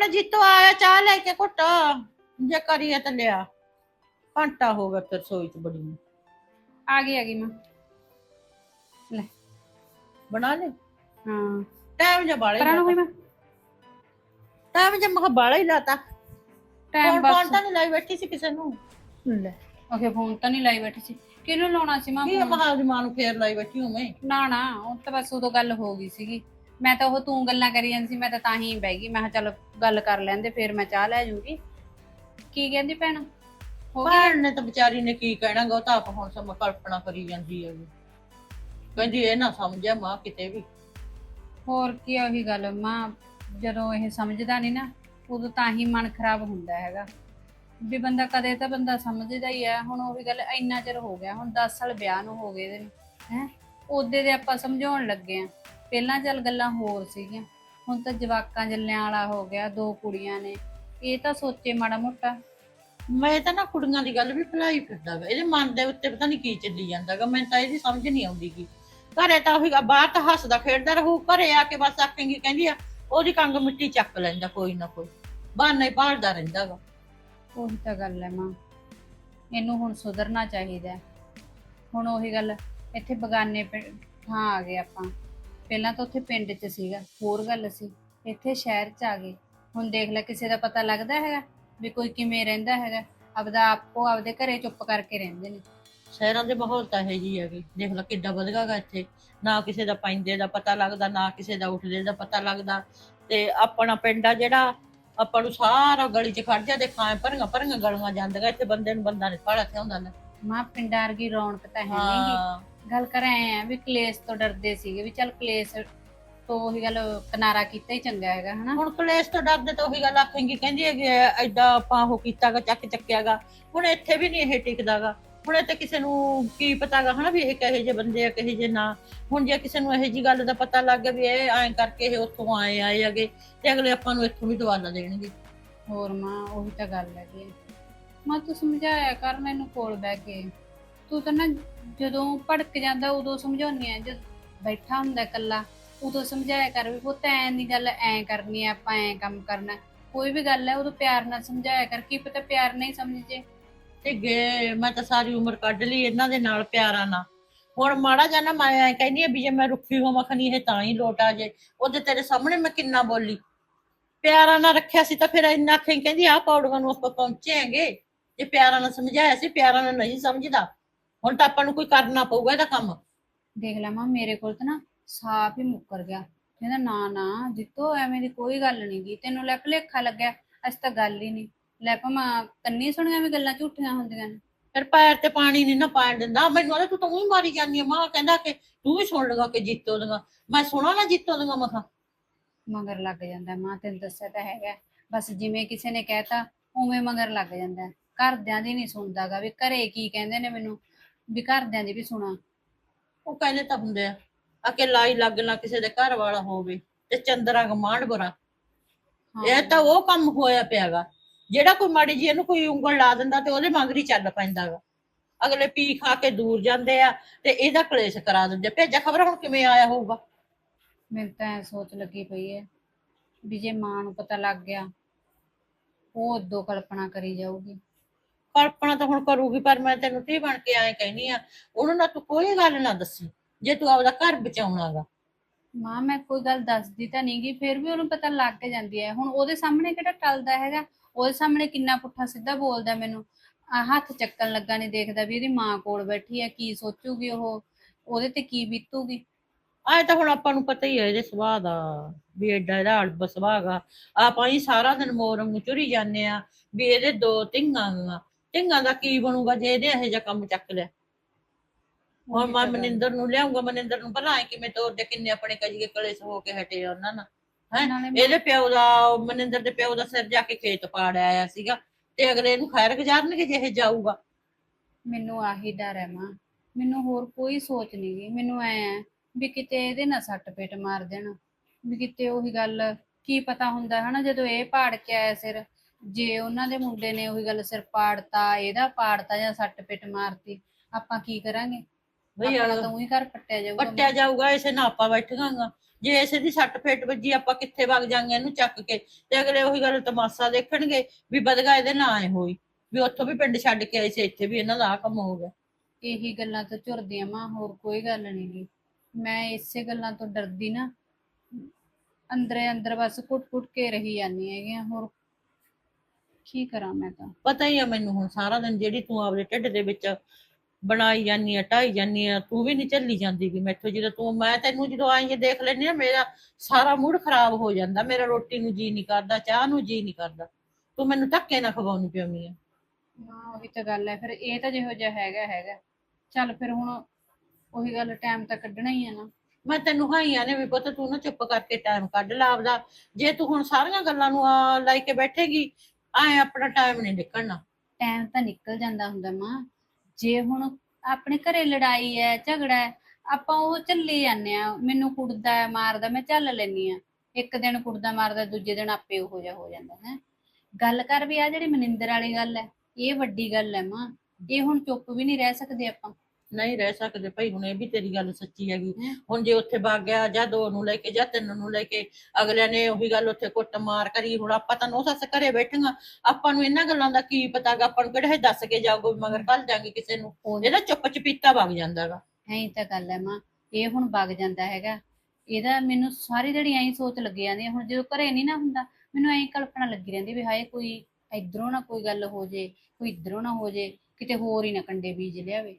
ਆਪਣਾ ਜੀਤੋ ਆਇਆ ਚਾਹ ਲੈ ਕੇ ਘੁੱਟ। ਜੇ ਕਰੀਏ ਤਾਂ ਲਿਆ। ਘੰਟਾ ਹੋ ਗਿਆ ਫਿਰ ਸੋਈ ਚ ਬੜੀ ਨੂੰ। ਆ ਗਈ ਆ ਗਈ ਮਾਂ। ਬਣਾ ਲੈ ਹਾਂ। ਟਾਈਮ ਜਾਂ ਬਾਲਾ ਪਰਾਂ ਨੂੰ ਹੋਈ ਮੈਂ ਟਾਈਮ ਜਾਂ ਮਖਾ ਬਾਲਾ ਹੀ ਲਾਤਾ। ਟਾਈਮ ਬਸ ਫੋਨ ਤਾਂ ਨਹੀਂ ਲਾਈ ਬੈਠੀ ਸੀ ਕਿਸੇ ਨੂੰ। ਲੈ। ਓਕੇ ਫੋਨ ਤਾਂ ਨਹੀਂ ਲਾਈ ਬੈਠੀ ਸੀ। ਕਿਹਨੂੰ ਲਾਉਣਾ ਸੀ ਮਾਂ ਕੀ phone? ਮਹਾ ਦੀ ਮਾਂ ਨੂੰ ਫੇਰ ਲਾਈ ਬੈਠੀ ਹੂੰ ਮੈਂ ਨਾ ਨਾ ਉਹ ਤਾਂ ਬਸ ਉਦੋਂ ਗੱਲ ਹੋ ਗਈ ਸੀਗੀ। ਮੈਂ ਤਾਂ ਉਹ ਤੂੰ ਗੱਲਾਂ ਕਰੀ ਜਾਂਦੀ ਸੀ ਮੈਂ ਤਾਂ ਤਾਂ ਹੀ ਬਹਿ ਗਈ। ਮੈਂ ਕਿਹਾ ਚੱਲ ਗੱਲ ਕਰ ਲੈਂਦੇ ਫਿਰ ਮੈਂ ਚਾਹ ਲੈ ਜੂਗੀ। ਕੀ ਕਹਿੰਦੀ ਭੈਣ? ਹੋ ਗਈ? ਭੈਣ ਨੇ ਤਾਂ ਵਿਚਾਰੀ ਨੇ ਕੀ ਕਹਿਣਾ ਗਾ ਉਹ ਤਾਂ ਆਪ ਹੁਣ ਸਮਾਂ ਕਲਪਨਾ ਕਰੀ ਜਾਂਦੀ ਹੈ ਕਹਿੰਦੀ ਇਹ ਨਾ ਸਮਝਿਆ ਮਾਂ ਕਿਤੇ ਵੀ। ਹੋਰ ਕੀ ਆ ਉਹੀ ਗੱਲ ਮਾਂ ਜਦੋਂ ਇਹ ਸਮਝਦਾ ਨਹੀਂ ਨਾ ਉਦੋਂ ਤਾਂ ਹੀ ਮਨ ਖਰਾਬ ਹੁੰਦਾ ਹੈਗਾ। ਵੀ ਬੰਦਾ ਕਦੇ ਤਾਂ ਬੰਦਾ ਸਮਝਦਾ ਹੀ ਆ ਹੁਣ ਉਹੀ ਗੱਲ ਇੰਨਾ ਚਿਰ ਹੋ ਗਿਆ ਹੁਣ 10 ਸਾਲ ਵਿਆਹ ਨੂੰ ਹੋ ਗਏ ਇਹਦੇ ਨੂੰ ਹੈ? ਉਹਦੇ ਦੇ ਆਪਾਂ ਸਮਝਾਉਣ ਲੱਗੇ ਆ। ਪਹਿਲਾਂ ਚੱਲ ਗੱਲਾਂ ਹੋਰ ਸੀਗੀਆਂ। ਹੁਣ ਤਾਂ ਜਵਾਕਾਂ ਜੱਲਿਆਂ ਵਾਲਾ ਹੋ ਗਿਆ ਦੋ ਕੁੜੀਆਂ ਨੇ। ਇਹ ਤਾਂ ਸੋਚੇ ਮਾੜਾ ਮੋਟਾ। ਮੈਂ ਤਾਂ ਨਾ ਕੁੜੀਆਂ ਦੀ ਗੱਲ ਵੀ ਭੁਲਾਈ ਫਿਰਦਾ ਗਾ ਇਹਦੇ ਮਨ ਦੇ ਉੱਤੇ ਪਤਾ ਨਹੀਂ ਕੀ ਚੱਲੀ ਜਾਂਦਾ ਗਾ। ਮੈਨੂੰ ਤਾਂ ਇਹਦੀ ਸਮਝ ਨਹੀਂ ਆਉਂਦੀ ਗੀ। ਘਰੇ ਤਾਂ ਉਹੀ ਗਾ, ਬਾਹਰ ਤਾਂ ਹੱਸਦਾ ਖੇਡਦਾ ਰਹੂ। ਘਰੇ ਆ ਕੇ ਬਸ ਆਖੇਂਗੀ ਕਹਿੰਦੀ ਆ ਉਹਦੀ ਕੰਗ ਮਿੱਟੀ ਚੱਕ ਲੈਂਦਾ ਕੋਈ ਨਾ ਕੋਈ। ਬਹਾਨਾ ਹੀ ਭਾਲਦਾ ਰਹਿੰਦਾ ਗਾ ਉਹੀ ਤਾਂ ਗੱਲ ਹੈ ਮਾਂ। ਇਹਨੂੰ ਹੁਣ ਸੁਧਰਨਾ ਚਾਹੀਦਾ। ਹੈ। ਹੁਣ ਉਹੀ ਗੱਲ ਇੱਥੇ ਬਗਾਨੇ ਪਿੰ- ਥਾਂ ਆ ਗਏ ਆਪਾਂ। ਪਹਿਲਾਂ ਤਾਂ ਉੱਥੇ ਪਿੰਡ 'ਚ ਸੀਗਾ ਹੋਰ ਗੱਲ ਸੀ। ਇੱਥੇ ਸ਼ਹਿਰ 'ਚ ਆ ਗਏ। ਹੁਣ ਦੇਖ ਲੈ ਕਿਸੇ ਦਾ ਪਤਾ ਲੱਗਦਾ ਹੈਗਾ ਵੀ ਕੋਈ ਕਿਵੇਂ ਰਹਿੰਦਾ ਹੈਗਾ। ਆਪਦਾ ਆਪੋ ਆਪਦੇ ਘਰੇ ਚੁੱਪ ਕਰਕੇ ਰਹਿੰਦੇ ਨੇ। ਸ਼ਹਿਰਾਂ ਦੇ ਮਾਹੌਲ ਤਾਂ ਇਹ ਜੀ ਹੈਗੇ। ਦੇਖ ਲੈ ਕਿੱਡਾ ਵਧਗਾ ਗਾ ਇੱਥੇ। ਨਾ ਕਿਸੇ ਦਾ ਪੈਂਦੇ ਦਾ ਪਤਾ ਲੱਗਦਾ ਨਾ ਕਿਸੇ ਦਾ ਉੱਠਦੇ ਦਾ ਪਤਾ ਲੱਗਦਾ। ਤੇ ਆਪਣਾ ਪਿੰਡ ਆ ਜਿਹੜਾ ਆਪਾਂ ਨੂੰ ਸਾਰਾ ਗਲੀ 'ਚ ਖੜ ਜਾ ਦੇ ਖਾਂ ਭਰੀਆਂ ਭਰੀਆਂ ਗਲੀਆਂ ਜਾਂਦੀਆਂ। ਇੱਥੇ ਬੰਦੇ ਨੂੰ ਬੰਦਾ ਨਹੀਂ ਪਾੜਾ ਹੁੰਦਾ ਨਾ। ਮਾਂ ਪਿੰਡਾਂ ਵਰਗੀ ਰੌਣਕ ਤਾਂ ਹੈ ਨਹੀਂਗੀ ਹਾਂ। ਗੱਲ ਕਰ ਆਏ ਆ ਵੀ ਕਲੇਸ਼ ਤੋਂ ਡਰਦੇ ਸੀਗੇ ਵੀ ਚੱਲ ਕਲੇਸ਼ ਤੋਂ ਉਹੀ ਗੱਲ ਕਿਨਾਰਾ ਕੀਤਾ ਹੀ ਚੰਗਾ ਹੈਗਾ ਹਨਾ? ਹੁਣ ਕਲੇਸ਼ ਤੋਂ ਡਰਦੇ ਤਾਂ ਉਹੀ ਗੱਲ ਆਖੇਂਗੀ ਕਹਿੰਦੀ ਹੈ ਕਿ ਐਡਾ ਆਪਾਂ ਉਹ ਕੀਤਾਗਾ ਚੱਕ ਚੱਕਿਆਗਾ। ਹੁਣ ਇੱਥੇ ਵੀ ਨਹੀਂ ਇਹ ਟਿਕਦਾਗਾ। ਹੁਣ ਇੱਥੇ ਕਿਸੇ ਨੂੰ ਕੀ ਪਤਾਗਾ ਹਨਾ ਵੀ ਇਹ ਕਹੇ ਜੇ ਬੰਦੇ ਆ ਕਹੇ ਜੇ ਨਾ। ਹੁਣ ਜੇ ਕਿਸੇ ਨੂੰ ਇਹੋ ਜੀ ਗੱਲ ਦਾ ਪਤਾ ਲੱਗ ਗਿਆ ਵੀ ਇਹ ਐਂ ਕਰਕੇ ਇਹ ਉੱਥੋਂ ਆਏ ਆਏ ਅਗੇ ਤੇ ਅਗਲੇ ਆਪਾਂ ਨੂੰ ਇੱਥੋਂ ਵੀ ਦਵਾਲਾ ਦੇਣਗੇ। ਹੋਰ ਮਾਂ ਉਹੀ ਤਾਂ ਗੱਲ ਹੈਗੀ ਹੈ। ਮਾਂ ਤੂੰ ਸਮਝਾਇਆ ਕਰ ਮੈਨੂੰ ਕੋਲ ਬਹਿ ਕੇ। ਤੂੰ ਤਾਂ ਨਾ ਜਦੋਂ ਭੜਕ ਜਾਂਦਾ ਉਦੋਂ ਸਮਝਾਉਣੀ ਆ, ਜਦ ਬੈਠਾ ਹੁੰਦਾ ਇਕੱਲਾ, ਉਦੋਂ ਸਮਝਾਇਆ ਕਰ ਵੀ ਪੁੱਤ ਐਂ ਦੀ ਗੱਲ ਐਂ ਕਰਨੀ ਆ, ਆਪਾਂ ਐਂ ਕੰਮ ਕਰਨਾ। ਕੋਈ ਵੀ ਗੱਲ ਹੈ ਉਦੋਂ ਪਿਆਰ ਨਾਲ ਸਮਝਾਇਆ ਕਰ, ਕੀ ਪਤਾ ਪਿਆਰ ਨਹੀਂ ਸਮਝੇ ਤੇ ਗੇ, ਮੈਂ ਤਾਂ ਸਾਰੀ ਉਮਰ ਕੱਢ ਲਈ ਇਹਨਾਂ ਦੇ ਨਾਲ ਪਿਆਰਾਂ ਨਾਲ। ਹੁਣ ਮਾੜਾ ਜਿਹਾ ਮੈਂ ਐਂ ਕਹਿੰਦੀ ਆ ਵੀ ਜੇ ਮੈਂ ਰੁੱਖੀ ਹੋਵਾਂ, ਖਣੀ ਇਹ ਤਾਂ ਹੀ ਲੋਟ ਆ ਜੇ। ਉਹਦੇ ਤੇਰੇ ਸਾਹਮਣੇ ਮੈਂ ਕਿੰਨਾ ਬੋਲੀ। ਪਿਆਰਾਂ ਨਾਲ ਰੱਖਿਆ ਸੀ ਤਾਂ ਫਿਰ ਇੰਨਾ ਖੇ ਕਹਿੰਦੀ ਆ ਪੌੜੀਆਂ ਨੂੰ ਆਪਾਂ ਪਹੁੰਚੇਗੇ ਜੇ ਪਿਆਰਾਂ ਨਾਲ ਸਮਝਾਇਆ ਸੀ, ਪਿਆਰਾਂ ਨਾਲ ਨਹੀਂ ਸਮਝਦਾ। ਹੁਣ ਤਾਂ ਆਪਾਂ ਨੂੰ ਕੋਈ ਕਰਨਾ ਪਊਗਾ ਇਹਦਾ ਕੰਮ। ਦੇਖ ਲੈ ਮਾਂ ਮੇਰੇ ਕੋਲ ਤਾਂ ਨਾ ਸਾਫ਼ ਹੀ ਮੁੱਕਰ ਗਿਆ। ਕਹਿੰਦਾ ਨਾ ਨਾ ਜਿੱਤੋ ਐਵੇਂ ਦੀ ਕੋਈ ਗੱਲ ਨਹੀਂ ਗੀ। ਤੈਨੂੰ ਲੈ ਭੁਲੇਖਾ ਲੱਗਿਆ ਅਸ ਤਾਂ ਗੱਲ ਹੀ ਨਹੀਂ ਲੈ ਭਾਵੇਂ ਕੰਨੀ ਸੁਣੀਆਂ ਵੀ ਗੱਲਾਂ ਝੂਠੀਆਂ ਹੁੰਦੀਆਂ ਨੇ। ਫਿਰ ਪੈਰ ਤੇ ਪਾਣੀ ਨਹੀਂ ਨਾ ਪਾਣ ਦਿੰਦਾ। ਮੈਨੂੰ ਉਹਦੇ ਤੂੰ ਤਾਂ ਉਹੀ ਮਾਰੀ ਜਾਂਦੀ ਆ। ਮਾਂ ਕਹਿੰਦਾ ਕਿ ਤੂੰ ਵੀ ਸੁਣ ਲਗਾ ਕਿ ਜੀਤੋ ਦੀਆਂ। ਮੈਂ ਸੁਣਾ ਨਾ ਜੀਤੋ ਦੀਆਂ ਮਖਾ ਮਗਰ ਲੱਗ ਜਾਂਦਾ ਮਾਂ ਤੈਨੂੰ ਦੱਸਿਆ ਤਾਂ ਹੈਗਾ। ਬਸ ਜਿਵੇਂ ਕਿਸੇ ਨੇ ਕਹਿਤਾ ਉਵੇਂ ਮਗਰ ਲੱਗ ਜਾਂਦਾ। ਘਰਦਿਆਂ ਦੀ ਨਹੀਂ ਸੁਣਦਾਗਾ ਵੀ ਘਰੇ ਕੀ ਕਹਿੰਦੇ ਨੇ ਮੈਨੂੰ। ਵੀ ਘਰਦਿਆਂ ਦੀ ਵੀ ਸੁਣਾ। ਉਹ ਕਹਿੰਦੇ ਤਾਂ ਹੁੰਦੇ ਆ ਅਕੇ ਲਾਈ ਲੱਗਣਾ ਕਿਸੇ ਦੇ ਘਰ ਵਾਲਾ ਹੋਵੇ ਤੇ ਚੰਦਰਾ ਗਮਾਂਡ ਬੁਰਾ। ਇਹ ਤਾਂ ਉਹ ਕੰਮ ਹੋਇਆ ਪਿਆਗਾ ਜਿਹੜਾ ਕੋਈ ਮਾੜੀ ਜੀ ਇਹਨੂੰ ਕੋਈ ਉਂਗਲ ਲਾ ਦਿੰਦਾ ਤੇ ਉਹਦੇ ਮਗਰੀ ਚੱਲ ਪੈਂਦਾਗਾ ਅਗਲੇ ਪੀ ਖਾ ਕੇ ਦੂਰ ਜਾਂਦੇ ਆ ਤੇ ਇਹਦਾ ਕਲੇਸ਼ ਕਰਾ ਦਿੰਦੇ ਭੇਜਾ ਖਬਰ ਹੁਣ ਕਿਵੇਂ ਆਇਆ ਹੋਊਗਾ? ਮੈਨੂੰ ਤਾਂ ਐਂ ਸੋਚ ਲੱਗੀ ਪਈ ਹੈ ਵੀ ਜੇ ਮਾਂ ਨੂੰ ਪਤਾ ਲੱਗ ਗਿਆ ਉਹ ਉਦੋਂ ਕਲਪਨਾ ਕਰੀ ਜਾਊਗੀ। ਕਲਪਨਾ ਤਾਂ ਹੁਣ ਕਰੂਗੀ ਪਰ ਮੈਂ ਤੈਨੂੰ ਧੀ ਬਣ ਕੇ ਐਂ ਕਹਿਨੀ ਆ ਉਹਨੂੰ ਨਾ ਤੂੰ ਕੋਈ ਗੱਲ ਨਾ ਦੱਸੀ ਜੇ ਤੂੰ ਆਪਦਾ ਘਰ ਬਚਾਉਣਾਗਾ ਮਾਂ ਮੈਂ ਕੋਈ ਗੱਲ ਦੱਸਦੀ ਤਾਂ ਨਹੀਂਗੀ ਫਿਰ ਵੀ ਉਹਨੂੰ ਪਤਾ ਲੱਗ ਜਾਂਦੀ ਹੈ ਹੁਣ ਉਹਦੇ ਸਾਹਮਣੇ ਕਿਹੜਾ ਟਲਦਾ ਹੈਗਾ? ਉਹਦੇ ਸਾਹਮਣੇ ਕਿੰਨਾ ਪੁੱਠਾ ਸਿੱਧਾ ਬੋਲਦਾ ਮੈਨੂੰ। ਆ ਹੱਥ ਚੱਕਣ ਲੱਗਾ ਨਹੀਂ ਦੇਖਦਾ ਵੀ ਇਹਦੀ ਮਾਂ ਕੋਲ ਬੈਠੀ ਹੈ ਕੀ ਸੋਚੂਗੀ ਉਹ ਉਹਦੇ ਤੇ ਕੀ ਬੀਤੂਗੀ? ਆਏ ਤਾਂ ਹੁਣ ਆਪਾਂ ਨੂੰ ਪਤਾ ਹੀ ਹੈ ਇਹਦੇ ਸੁਭਾਅ ਦਾ ਵੀ ਐਡਾ ਇਹਦਾ ਅਲਬ ਸੁਭਾਅ ਗਾ। ਆਪਾਂ ਹੀ ਸਾਰਾ ਦਿਨ ਮੋਰ ਨੂੰ ਚੁਰੀ ਜਾਂਦੇ ਆ ਵੀ ਇਹਦੇ ਦੋ ਧੀਆਂ ਗਾ। ਧੀਆਂ ਦਾ ਕੀ ਬਣੂਗਾ ਜੇ ਇਹਦੇ ਇਹੋ ਜਿਹਾ ਕੰਮ ਚੱਕ ਲਿਆ। ਹੁਣ ਮੈਂ। ਮਨਿੰਦਰ ਨੂੰ ਲਿਆਉਂਗਾ ਮਨਿੰਦਰ ਨੂੰ ਭਲਾ ਕਿਵੇਂ ਤੋਰਦੇ ਕਿੰਨੇ ਆਪਣੇ ਕਜੀਏ ਕਲੇਸ਼ ਹੋ ਕੇ ਹਟੇ ਆ ਉਹਨਾਂ ਨਾਲ ਹੈਂ? ਇਹਦੇ ਪਿਓ ਦਾ ਮਨਿੰਦਰ ਦੇ ਪਿਓ ਦਾ ਸਿਰ ਜਾ ਕੇ ਖੇਤ ਪਾੜ ਆਇਆ ਸੀਗਾ ਤੇ ਅਗਲੇ ਨੂੰ ਖੈਰ ਗੁਜ਼ਾਰਨਗੇ ਜੇ ਇਹ ਜਾਊਗਾ। ਮੈਨੂੰ ਆਹੀ ਡਰ ਹੈ ਮਾਂ। ਮੈਨੂੰ ਹੋਰ ਕੋਈ ਸੋਚ ਨਹੀਂ ਗਈ। ਮੈਨੂੰ ਐ ਵੀ ਕਿਤੇ ਇਹਦੇ ਨਾਲ ਸੱਟ ਪੇਟ ਮਾਰ ਦੇਣ। ਵੀ ਕਿਤੇ ਉਹੀ ਗੱਲ ਕੀ ਪਤਾ ਹੁੰਦਾ ਹਨਾ ਜਦੋਂ ਇਹ ਪਾੜ ਕੇ ਆਇਆ ਸਿਰ ਜੇ ਉਹਨਾਂ ਦੇ ਮੁੰਡੇ ਨੇ ਉਹੀ ਗੱਲ ਸਿਰ ਪਾੜਤਾ ਇਹਦਾ ਪਾੜਤਾ ਜਾਂ ਸੱਟ ਪੇਟ ਮਾਰਤੀ ਆਪਾਂ ਕੀ ਕਰਾਂਗੇ? ਬਈ ਆਪਣਾ ਤਾਂ ਉਹੀ ਘਰ ਪੱਟਿਆ ਜਾਊਗਾ ਪੱਟਿਆ ਜਾਊਗਾ ਇਸੇ ਨਾਲ ਆਪਾਂ ਬੈਠਾਂਗਾ ਜੇ ਇਸੇ ਦੀ ਸੱਟ ਫੇਟ ਵੱਜੀ ਆਪਾਂ ਕਿੱਥੇ ਵਗ ਜਾਾਂਗੇ ਇਹਨੂੰ ਚੱਕ ਕੇ? ਤੇ ਅਗਲੇ ਉਹੀ ਗੱਲ ਤਮਾਸ਼ਾ ਦੇਖਣਗੇ ਵੀ ਬਦਗਾ ਇਹਦੇ ਨਾਂ ਆਏ ਹੋਈ ਵੀ ਉੱਥੋਂ ਵੀ ਪਿੰਡ ਛੱਡ ਕੇ ਆਏ ਸੀ ਇੱਥੇ ਵੀ ਇਹਨਾਂ ਦਾ ਆਹ ਕੰਮ ਹੋ ਗਿਆ। ਇਹੀ ਗੱਲਾਂ ਤੋਂ ਝੁਰਦੀ ਆ ਮਾਂ ਹੋਰ ਕੋਈ ਗੱਲ ਨਹੀਂ ਗੀ। ਮੈਂ ਇਸੇ ਗੱਲਾਂ ਤੋਂ ਡਰਦੀ ਨਾ ਅੰਦਰੇ ਅੰਦਰ ਬਸ ਕੁੱਟ-ਕੁੱਟ ਕੇ ਰਹੀ ਜਾਂਦੀ ਹੈਗੀ ਆ ਹੋਰ ਕੀ ਕਰਾਂ ਮੈਂ ਤਾਂ? ਪਤਾ ਹੀ ਆ ਮੈਨੂੰ ਹੁਣ ਸਾਰਾ ਦਿਨ ਜਿਹੜੀ ਤੂੰ ਆਪਦੇ ਢਿੱਡ ਦੇ ਵਿੱਚ ਬਣਾਈ ਜਾਨੀ ਆ ਢਾਈ ਜਾਨੀ ਆ ਤੂੰ ਵੀ ਨਹੀਂ ਝੱਲੀ ਜਾਂਦੀ ਕਿ ਮੈਥੋਂ ਜਦੋਂ ਤੂੰ ਮੈਂ ਤੈਨੂੰ ਜਦੋਂ ਆਈ ਦੇਖ ਲੈਨੀ ਆ ਮੇਰਾ ਸਾਰਾ ਮੂਡ ਖਰਾਬ ਹੋ ਜਾਂਦਾ ਮੇਰਾ ਰੋਟੀ ਨੂੰ ਜੀ ਨਹੀਂ ਕਰਦਾ ਚਾਹ ਨੂੰ ਜੀ ਨਹੀਂ ਕਰਦਾ ਤੂੰ ਮੈਨੂੰ ਧੱਕੇ ਨਾ ਖਵਾਉਣੀ ਪਿਆਉਣੀ ਆ। ਮਾਂ ਉਹੀ ਤਾਂ ਗੱਲ ਹੈ ਫਿਰ ਇਹ ਤਾਂ ਜਿਹੋ ਜਿਹਾ ਹੈਗਾ ਹੈਗਾ। ਚੱਲ ਫਿਰ ਹੁਣ ਉਹੀ ਗੱਲ ਟਾਈਮ ਤਾਂ ਕੱਢਣਾ ਹੀ ਆ ਨਾ। ਮੈਂ ਤੈਨੂੰ ਹਾਈਆਂ ਨੇ ਵੀ ਪੁੱਤ ਤੂੰ ਨਾ ਚੁੱਪ ਕਰਕੇ ਟਾਈਮ ਕੱਢ ਲਾ ਆਪਦਾ। ਜੇ ਤੂੰ ਹੁਣ ਸਾਰੀਆਂ ਗੱਲਾਂ ਨੂੰ ਆ ਲੈ ਕੇ ਬੈਠੇਗੀ ਐ ਆਪਣਾ ਟਾਈਮ ਨਹੀਂ ਨਿਕਲਣਾ। ਟਾਈਮ ਤਾਂ ਨਿਕਲ ਜਾਂਦਾ ਹੁੰਦਾ ਮਾਂ। ਜੇ ਹੁਣ ਆਪਣੇ ਘਰੇ ਲੜਾਈ ਹੈ, ਝਗੜਾ ਹੈ, ਆਪਾਂ ਉਹ ਝੱਲੀ ਜਾਂਦੇ ਆ ਮੈਨੂੰ ਕੁੱਟਦਾ ਹੈ, ਮਾਰਦਾ, ਮੈਂ ਝੱਲ ਲੈਨੀ ਆ ਇੱਕ ਦਿਨ ਕੁੱਟਦਾ, ਮਾਰਦਾ, ਦੂਜੇ ਦਿਨ ਆਪੇ ਉਹੋ ਜਿਹਾ ਹੋ ਜਾਂਦਾ ਹੈ। ਗੱਲ ਕਰ ਵੀ ਆ ਜਿਹੜੀ ਮਨਿੰਦਰ ਵਾਲੀ ਗੱਲ ਹੈ, ਇਹ ਵੱਡੀ ਗੱਲ ਹੈ ਮਾਂ। ਇਹ ਹੁਣ ਚੁੱਪ ਵੀ ਨਹੀਂ ਰਹਿ ਸਕਦੇ ਆਪਾਂ। ਨਹੀਂ ਰਹਿ ਸਕਦੇ ਭਾਈ ਹੁਣ ਇਹ ਵੀ ਤੇਰੀ ਗੱਲ ਸੱਚੀ ਹੈਗੀ। ਹੁਣ ਜੇ ਉੱਥੇ ਵਗ ਗਿਆ ਜਾਂ ਦੋ ਨੂੰ ਲੈ ਕੇ ਜਾਂ ਤਿੰਨ ਨੂੰ ਲੈ ਕੇ ਅਗਲਿਆਂ ਨੇ ਉਹੀ ਗੱਲ ਉੱਥੇ ਕੁੱਟ ਮਾਰ ਕਰੀ ਹੁਣ ਆਪਾਂ ਤਾਂ ਨੋ ਸੱਸ ਘਰੇ ਬੈਠੀਆਂ। ਆਪਾਂ ਨੂੰ ਇਹਨਾਂ ਗੱਲਾਂ ਦਾ ਕੀ ਪਤਾ ਗਾ ਆਪਾਂ ਨੂੰ ਕਿਹੜੇ ਦੱਸ ਕੇ ਵੀ ਮਗਰ ਕੱਲ ਜਾਗੇ ਕਿਸੇ ਨੂੰ। ਇਹਦਾ ਚੁੱਪ ਚਪੀਤਾ ਵਗ ਜਾਂਦਾਗਾ ਐਂ ਤਾਂ ਗੱਲ ਹੈ ਮਾਂ ਇਹ ਹੁਣ ਵਗ ਜਾਂਦਾ ਹੈਗਾ। ਇਹਦਾ ਮੈਨੂੰ ਸਾਰੀ ਦਿਹਾੜੀ ਐਂ ਸੋਚ ਲੱਗੀ ਜਾਂਦੀ ਹੁਣ ਜਦੋਂ ਘਰੇ ਨਹੀਂ ਨਾ ਹੁੰਦਾ ਮੈਨੂੰ ਐਂ ਕਲਪਨਾ ਲੱਗੀ ਰਹਿੰਦੀ ਵੀ ਹਾਏ ਕੋਈ ਇਧਰੋਂ ਨਾ ਕੋਈ ਗੱਲ ਹੋ ਜੇ ਕੋਈ ਇਧਰੋਂ ਨਾ ਹੋ ਜੇ ਕਿਤੇ ਹੋਰ ਹੀ ਨਾ ਕੰਡੇ ਬੀਜ ਲਿਆਵੇ।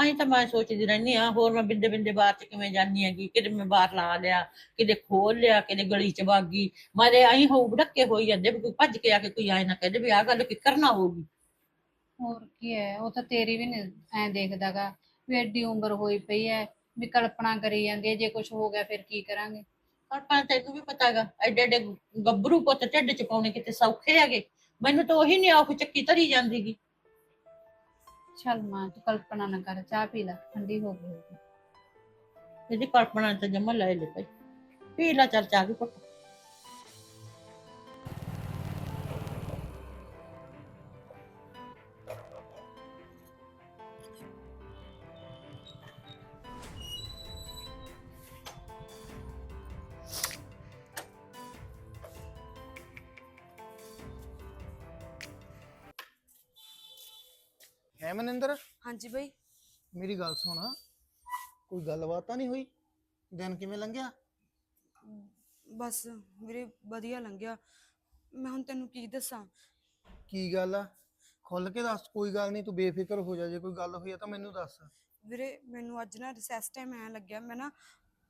ਐਂ ਤਾਂ ਮੈਂ ਸੋਚਦੀ ਰਹਿੰਦੀ ਆ ਹੋਰ ਮੈਂ ਬਿੰਦੇ ਬਿੰਦੇ ਬਾਹਰ ਚ ਕਿਵੇਂ ਜਾਨੀ ਹੈਗੀ? ਕਿਤੇ ਮੈਂ ਬਾਹਰ ਲਾ ਲਿਆ ਕਿਤੇ ਖੋਲ ਲਿਆ ਕਿਤੇ ਗਲੀ ਚ ਵਗ ਮਾਰੇ ਐਂ ਹੋਊ ਭੜੱਕੇ ਹੋਈ ਜਾਂਦੇ ਵੀ ਕੋਈ ਭੱਜ ਕੇ ਆ ਕੇ ਕੋਈ ਆਏ ਨਾ ਕਹਦੇ ਵੀ ਆਹ ਗੱਲ ਕਿੱਕਰ ਨਾ ਹੋਊਗੀ। ਹੋਰ ਕੀ ਹੈ ਉਹ ਤਾਂ ਤੇਰੀ ਵੀ ਐਂ ਦੇਖਦਾਗਾ ਵੀ ਐਡੀ ਉਮਰ ਹੋਈ ਪਈ ਹੈ ਵੀ ਕਲਪਨਾ ਕਰੀ ਜਾਂਦੀ ਹੈ ਜੇ ਕੁਝ ਹੋ ਗਿਆ ਫਿਰ ਕੀ ਕਰਾਂਗੇ? ਪਰ ਪਰ ਤੈਨੂੰ ਵੀ ਪਤਾਗਾ ਐਡੇ ਐਡੇ ਗੱਭਰੂ ਪੁੱਤ ਢਿੱਡ ਚ ਪਾਉਣੇ ਕਿਤੇ ਸੌਖੇ ਹੈਗੇ। ਮੈਨੂੰ ਤਾਂ ਉਹੀ ਨਹੀਂ ਆਖ ਚੱਕੀ ਧਰੀ ਜਾਂਦੀਗੀ ਚੱਲ ਮਾਂ, ਤੂੰ ਕਲਪਨਾ ਨਾ ਕਰ, ਚਾਹ ਪੀ ਲੈ, ਠੰਡੀ ਹੋ ਗਈ ਹੋਊਗੀ। ਇਹਦੀ ਕਲਪਨਾ ਤੇ ਜਮਾ ਲੈ ਲੈ ਭਾਈ ਪੀ ਲਾ ਚੱਲ ਚਾਹ ਵੀ ਪੁੱਤ ਹਾਂਜੀ ਬਈ। ਮੇਰੀ ਗੱਲ ਸੁਣ। ਕੋਈ ਗੱਲਬਾਤ ਤਾਂ ਨਹੀਂ ਹੋਈ? ਦਿਨ ਕਿਵੇਂ ਲੰਘਿਆ? ਬਸ ਵੀਰੇ ਵਧੀਆ ਲੰਘਿਆ। ਮੈਂ ਹੁਣ ਤੈਨੂੰ ਕੀ ਦੱਸਾਂ? ਕੀ ਗੱਲ ਆ? ਖੁੱਲ ਕੇ ਦੱਸ ਕੋਈ ਗੱਲ ਨਹੀਂ ਤੂੰ ਬੇਫਿਕਰ ਹੋ ਜਾ। ਜੇ ਕੋਈ ਗੱਲ ਹੋਈ ਆ ਤਾਂ ਮੈਨੂੰ ਦੱਸ। ਵੀਰੇ ਮੈਨੂੰ ਅੱਜ ਨਾ ਰਿਸੈਸ ਟਾਈਮ ਐ ਲੱਗਿਆ। ਮੈਂ ਨਾ